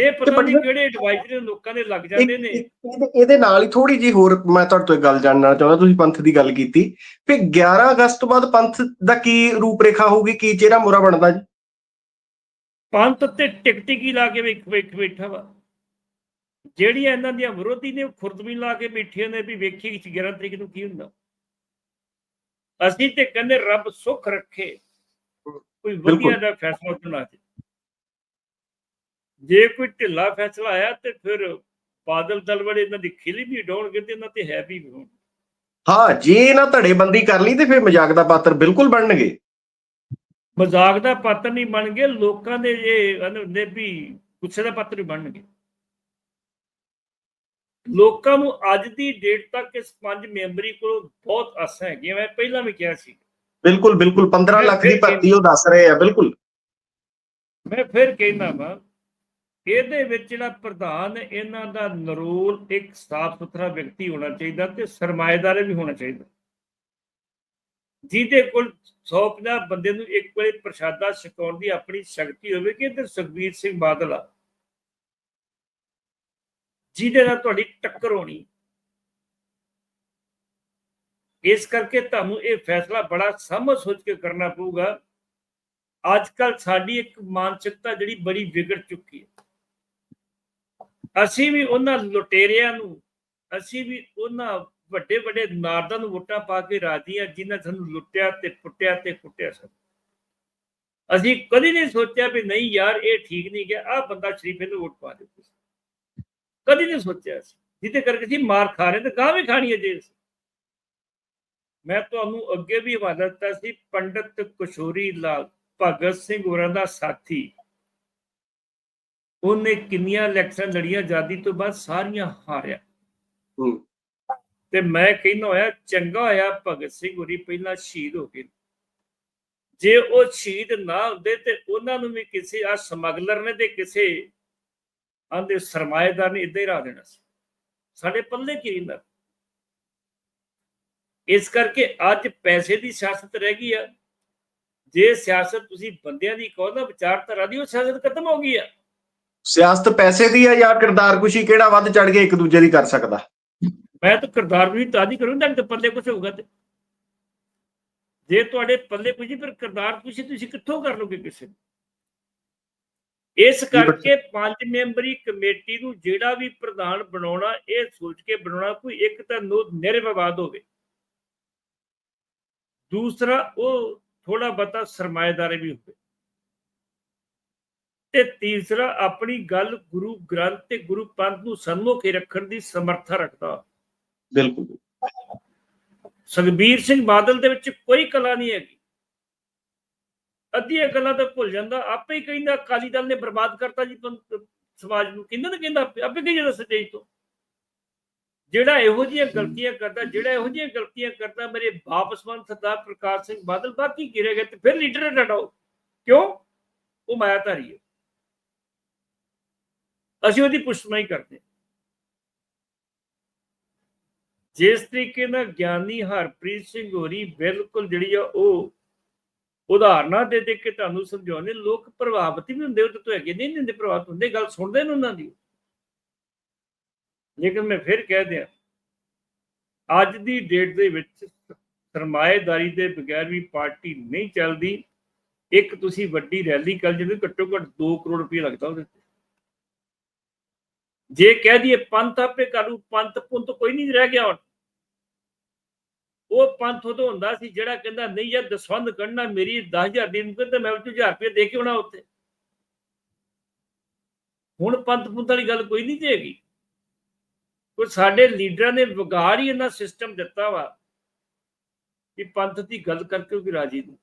ਇਹ ਪਤਾ ਨਹੀਂ ਕਿਹੜੇ ਐਡਵਾਈਜ਼ਰ ਲੋਕਾਂ ਦੇ ਲੱਗ ਜਾਂਦੇ ਨੇ। ਇੱਕ- ਇਹਦੇ- ਨਾਲ ਹੀ ਥੋੜੀ ਜੀ ਹੋਰ ਮੈਂ ਤੁਹਾਡੇ ਤੋਂ ਇੱਕ ਗੱਲ ਜਾਣਨਾ ਚਾਹੁੰਦਾ ਤੁਸੀਂ ਪੰਥ ਦੀ ਗੱਲ ਕੀਤੀ। ਵੀ 11 ਅਗਸਤ ਤੋਂ ਬਾਅਦ ਪੰਥ ਦਾ ਕੀ ਰੂਪਰੇਖਾ ਹੋਊਗੀ ਕੀ ਚਿਹਰਾ ਮੋਰਾ ਬਣਦਾ ਜੀ? ਪੰਥ ਤੇ ਟਿਕਟਿਕੀ ਲਾ ਕੇ ਵੇਖ ਵੇਖ ਬੈਠਾ ਵਾ। ਜਿਹੜੀਆਂ ਇਹਨਾਂ ਦੀਆਂ ਵਿਰੋਧੀ ਨੇ ਖੁਰਦਮੀ ਲਾ ਕੇ ਬੈਠੀਆਂ ਨੇ ਵੀ ਵੇਖੀ ਕਿ 11 ਤਰੀਕ ਨੂੰ ਕੀ ਹੁੰਦਾ। ਅਸੀਂ ਤੇ ਕਹਿੰਦੇ ਰੱਬ ਸੁੱਖ ਰੱਖੇ। ਕੋਈ ਵਧੀਆ। ਦਾ ਫੈਸਲਾ ਚੁਣਾ ਦੇ ਜੇ ਕੋਈ ਢਿੱਲਾ ਫੈਸਲਾ ਆਇਆ ਤੇ ਫਿਰ ਬਾਦਲ ਦਲ ਵਾਲੇ ਇਹਨਾਂ ਦੀ ਖਿਲੀ ਵੀ ਡਾਉਣਗੇ ਤੇ ਇਹਨਾਂ ਤੇ ਹੈ ਵੀ ਹੋਣ ਹਾਂ ਜੇ ਇਹਨਾਂ ਧੜੇਬੰਦੀ ਕਰ ਲਈ ਤੇ ਫਿਰ ਮਜ਼ਾਕ ਦਾ ਪਾਤਰ ਬਿਲਕੁਲ ਬਣਨਗੇ। ਮਜ਼ਾਕ ਦਾ ਪਾਤਰ ਨਹੀਂ ਬਣ ਗਏ ਲੋਕਾਂ ਦੇ ਇਹ ਹੁੰਦੇ ਵੀ ਗੁੱਸੇ ਦਾ ਪਾਤਰ ਬਣਨਗੇ। ਲੋਕਾਂ ਨੂੰ ਅੱਜ ਦੀ ਡੇਟ ਤੱਕ ਇਸ ਪੰਜ ਮੈਂਬਰੀ ਕੋਲ ਬਹੁਤ ਆਸਾਂ ਹੈਗੀਆਂ ਮੈਂ ਪਹਿਲਾਂ ਵੀ ਕਿਹਾ ਸੀ। ਬਿਲਕੁਲ ਬਿਲਕੁਲ 15 ਮੈਂ ਲੱਖ ਦੀ ਭਰਤੀ ਉਹ ਦੱਸ ਰਹੇ ਆ ਬਿਲਕੁਲ। ਮੈਂ ਫਿਰ ਕਹਿੰਦਾ ਵਾ ਇਹਦੇ ਵਿੱਚ ਜਿਹੜਾ ਪ੍ਰਧਾਨ ਇਹਨਾਂ ਦਾ ਨਰੋਲ ਇੱਕ ਸਾਫ਼ ਸੁਥਰਾ ਵਿਅਕਤੀ ਹੋਣਾ ਚਾਹੀਦਾ ਤੇ ਸਰਮਾਏਦਾਰ ਵੀ ਹੋਣਾ ਚਾਹੀਦਾ। ਜਿਹਦੇ ਕੋਲ 150 ਬੰਦੇ ਨੂੰ ਇੱਕ ਵੇਲੇ ਪ੍ਰਸ਼ਾਦਾ ਛਕਾਉਣ ਦੀ ਆਪਣੀ ਸ਼ਕਤੀ ਹੋਵੇ ਕਿ ਇੱਧਰ ਸੁਖਬੀਰ ਸਿੰਘ ਬਾਦਲ ਆ। ਜਿਹਦੇ ਨਾਲ ਤੁਹਾਡੀ ਟੱਕਰ ਹੋਣੀ। ਇਸ ਕਰਕੇ ਤੁਹਾਨੂੰ ਇਹ ਫੈਸਲਾ ਬੜਾ ਸਮਝ ਸੋਚ ਕੇ ਕਰਨਾ ਪਊਗਾ। ਅੱਜ ਕੱਲ ਸਾਡੀ ਇੱਕ ਮਾਨਸਿਕਤਾ ਜਿਹੜੀ ਬੜੀ ਵਿਗੜ ਚੁੱਕੀ ਹੈ। ਅਸੀਂ ਵੀ ਉਹਨਾਂ ਲੁਟੇਰਿਆਂ ਨੂੰ, ਅਸੀਂ ਵੀ ਉਹਨਾਂ ਵੱਡੇ ਵੱਡੇ ਨਾਰਦਾਂ ਨੂੰ ਵੋਟਾਂ ਪਾ ਕੇ ਰਾਜੀ ਆ ਜਿਨ੍ਹਾਂ ਸਾਨੂੰ ਲੁੱਟਿਆ ਤੇ ਪੁੱਟਿਆ ਤੇ ਕੁੱਟਿਆ ਸਨ ਅਸੀਂ ਕਦੀ ਨਹੀਂ ਸੋਚਿਆ ਵੀ ਨਹੀਂ ਯਾਰ ਇਹ ਠੀਕ ਨਹੀਂ ਗਿਆ, ਆਹ ਬੰਦਾ ਸ਼ਰੀਫੇ ਨੂੰ ਵੋਟ ਪਾ ਦਿਓ ਤੁਸੀਂ ਕਦੀ ਨਹੀਂ ਸੋਚਿਆ ਅਸੀਂ, ਜਿਹਦੇ ਕਰਕੇ ਅਸੀਂ ਮਾਰ ਖਾ ਰਹੇ ਤੇ ਗਾਂ ਵੀ ਖਾਣੀ ਹੈ ਜੇ ਮੈਂ ਤੁਹਾਨੂੰ ਅੱਗੇ ਵੀ ਹਵਾਲਾ ਦਿੱਤਾ ਸੀ, ਪੰਡਤ ਕਿਸ਼ੋਰੀ ਲਾਲ ਭਗਤ ਸਿੰਘ ਹੋਰਾਂ ਦਾ ਸਾਥੀ ਉਹਨੇ ਕਿੰਨੀਆਂ ਇਲੈਕਸ਼ਨ ਲੜੀਆਂ ਆਜ਼ਾਦੀ ਤੋਂ ਬਾਅਦ ਸਾਰੀਆਂ ਹਾਰਿਆ। ਤੇ ਮੈਂ ਕਹਿੰਦਾ ਹੋਇਆ ਚੰਗਾ ਹੋਇਆ ਭਗਤ ਸਿੰਘ ਹੋਰੀ ਪਹਿਲਾਂ ਸ਼ਹੀਦ ਹੋ ਗਏ। ਜੇ ਉਹ ਸ਼ਹੀਦ ਨਾ ਹੁੰਦੇ ਤੇ ਉਹਨਾਂ ਨੂੰ ਵੀ ਕਿਸੇ ਆ ਸਮਗਲਰ ਨੇ ਤੇ ਕਿਸੇ ਆਂਦੇ ਸਰਮਾਏਦਾਰ ਨੇ ਇਦਾਂ ਹੀ ਰਾ ਦੇਣਾ ਸੀ। ਸਾਡੇ ਪੱਲੇ ਕੀ ਰਹਿੰਦਾ? ਇਸ ਕਰਕੇ ਅੱਜ ਪੈਸੇ ਦੀ ਸਿਆਸਤ ਰਹਿ ਗਈ ਆ। ਜੇ ਸਿਆਸਤ ਤੁਸੀਂ ਬੰਦਿਆਂ ਦੀ ਕਹੋ ਨਾ ਵਿਚਾਰਧਾਰਾ ਦੀ ਉਹ ਸਿਆਸਤ ਖਤਮ ਹੋ ਗਈ ਆ। ਸਿਆਸਤ ਪੈਸੇ ਦੀ ਹੈ ਜਾਂ ਕਿਰਦਾਰਕੁਸ਼ੀ ਕਿਹੜਾ ਵੱਧ ਚੜ ਕੇ ਇੱਕ ਦੂਜੇ ਦੀ ਕਰ ਸਕਦਾ? ਮੈਂ ਤਾਂ ਕਿਰਦਾਰ ਵੀ ਤਾਂ ਦੀ ਕਰੂੰ ਤਾਂ ਪੱਲੇ ਕੁਝ ਹੋਊਗਾ ਤੇ। ਜੇ ਤੁਹਾਡੇ ਪੱਲੇ ਕੁਝ ਨਹੀਂ ਫਿਰ ਕਿਰਦਾਰ ਤੁਸੀਂ ਤੁਸੀਂ ਕਿੱਥੋਂ ਕਰ ਲੋਗੇ ਕਿਸੇ ਨੂੰ? ਇਸ ਕਰਕੇ ਪੰਜ ਮੈਂਬਰੀ ਕਮੇਟੀ ਨੂੰ ਜਿਹੜਾ ਵੀ ਪ੍ਰਧਾਨ ਬਣਾਉਣਾ ਇਹ ਸੋਚ ਕੇ ਬਣਾਉਣਾ ਕੋਈ ਇੱਕ ਤਾਂ ਨਿਰਵਿਵਾਦ ਹੋਵੇ। ਦੂਸਰਾ ਉਹ ਥੋੜਾ ਬਹੁਤਾ ਸਰਮਾਏਦਾਰ ਵੀ ਹੋਵੇ। ਤੇ ਤੀਸਰਾ ਆਪਣੀ ਗੱਲ ਗੁਰੂ ਗ੍ਰੰਥ ਤੇ ਗੁਰੂ ਪੰਥ ਨੂੰ ਸਨਮੁਖੇ ਰੱਖਣ ਦੀ ਸਮਰੱਥਾ ਰੱਖਦਾ। ਬਿਲਕੁਲ ਸੁਖਬੀਰ ਸਿੰਘ ਬਾਦਲ ਦੇ ਵਿੱਚ ਕੋਈ ਕਲਾ ਨਹੀਂ ਹੈਗੀ। ਅੱਧੀਆਂ ਗੱਲਾਂ ਤਾਂ ਭੁੱਲ ਜਾਂਦਾ। ਆਪੇ ਹੀ ਕਹਿੰਦਾ ਅਕਾਲੀ ਦਲ ਨੇ ਬਰਬਾਦ ਕਰਤਾ ਜੀ ਸਮਾਜ ਨੂੰ। ਕਹਿੰਦਾ ਨਾ ਕਹਿੰਦਾ ਆਪੇ ਕਹੀ ਜਾਂਦਾ ਸਟੇਜ ਤੋਂ। ਜਿਹੜਾ ਇਹੋ ਜਿਹੀਆਂ ਗਲਤੀਆਂ ਕਰਦਾ ਜਿਹੜਾ ਇਹੋ ਜਿਹੀਆਂ ਗਲਤੀਆਂ ਕਰਦਾ ਮੇਰੇ ਬਾਪ ਸਮਾਨ ਸਰਦਾਰ ਪ੍ਰਕਾਸ਼ ਸਿੰਘ ਬਾਦਲ ਬਾਕੀ ਗਿਰੇ ਗਏ ਤੇ ਫਿਰ ਲੀਡਰ ਡਟਾਓ ਕਿਉਂ? ਉਹ ਮਾਇਆਧਾਰੀ ਹੈ। ਅਸੀਂ ਉਹਦੀ ਪੁਸ਼ਟਮਾਈ ਕਰਦੇ ਜਿਸ ਤਰੀਕੇ ਨਾਲ ਗਿਆਨੀ ਹਰਪ੍ਰੀਤ ਸਿੰਘ ਹੋਰੀ ਬਿਲਕੁਲ ਜਿਹੜੀ ਆ ਉਹ ਉਦਾਹਰਨਾਂ ਦੇ ਦੇ ਕੇ ਤੁਹਾਨੂੰ ਸਮਝਾਉਂਦੇ, ਲੋਕ ਪ੍ਰਭਾਵਿਤ ਵੀ ਹੁੰਦੇ ਉਹਦੇ ਤੋਂ ਹੈਗੇ ਨਹੀਂ ਹੁੰਦੇ ਪ੍ਰਭਾਵਿਤ ਹੁੰਦੇ, ਗੱਲ ਸੁਣਦੇ ਨੇ ਉਹਨਾਂ ਦੀ। ਲੇਕਿਨ ਮੈਂ ਫਿਰ ਕਹਿ ਦਿਆਂ, ਅੱਜ ਦੀ ਡੇਟ ਦੇ ਵਿੱਚ ਸਰਮਾਏਦਾਰੀ ਦੇ ਬਗੈਰ ਵੀ ਪਾਰਟੀ ਨਹੀਂ ਚੱਲਦੀ, ਇੱਕ ਤੁਸੀਂ ਵੱਡੀ ਰੈਲੀ ਕਰ ਜਿਹਦੇ ਘੱਟੋ ਘੱਟ 2 ਕਰੋੜ ਰੁਪਏ ਲੱਗਦਾ ਉਹਦੇ ਤੇ। ਜੇ ਕਹਿ ਦਈਏ ਪੰਥ ਆਪੇ ਕਰੂ ਪੰਥ ਪੁੰਤ ਕੋਈ ਨਹੀਂ ਰਹਿ ਗਿਆ ਹੁਣ। ਉਹ ਪੰਥ ਉਦੋਂ ਹੁੰਦਾ ਸੀ ਜਿਹੜਾ ਕਹਿੰਦਾ, ਨਹੀਂ ਯਾਰ ਦਸਵੰਦ ਕੱਢਣਾ ਮੇਰੀ 10000 ਦੀ ਇਨਕਮ ਕਹਿੰਦਾ, ਮੈਂ ਉਹ 'ਚੋਂ 1000 ਰੁਪਏ ਦੇ ਕੇ ਆਉਣਾ ਉੱਥੇ। ਹੁਣ ਪੰਥ ਪੁੰਤ ਵਾਲੀ ਗੱਲ ਕੋਈ ਨਹੀਂ ਜੇਗੀ ਕੋਈ ਸਾਡੇ ਲੀਡਰਾਂ ਨੇ ਵਿਗਾੜ ਹੀ ਇਹਨਾਂ ਸਿਸਟਮ ਦਿੱਤਾ ਵਾ ਕਿ ਪੰਥ ਦੀ ਗੱਲ ਕਰਕੇ ਉਹ ਰਾਜੀ ਨਹੀਂ।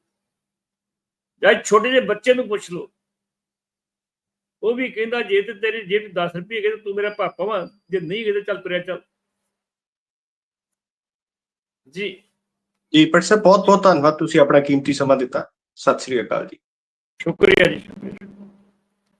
ਜਾਂ ਛੋਟੇ ਜਿਹੇ ਬੱਚੇ ਨੂੰ ਪੁੱਛ ਲਓ। ਉਹ ਵੀ ਕਹਿੰਦਾ ਜੇ ਤੇ ਤੇਰੇ ਜੇਬ 'ਚ 10 ਰੁਪਏ ਹੈਗੇ ਤੇ ਤੂੰ ਮੇਰਾ ਪਾਪਾ ਵਾ ਜੇ ਨਹੀਂ ਹੈਗੇ ਤੇ ਚੱਲ ਤੁਰਿਆ ਚੱਲ। ਜੀ। ਜੀ ਪਰ ਸਰ ਬਹੁਤ ਬਹੁਤ ਧੰਨਵਾਦ ਤੁਸੀਂ ਆਪਣਾ ਕੀਮਤੀ ਸਮਾਂ ਦਿੱਤਾ। ਸਤਿ ਸ੍ਰੀ ਅਕਾਲ ਜੀ। ਸ਼ੁਕਰੀਆ ਜੀ ਸ਼ੁਕਰੀਆ।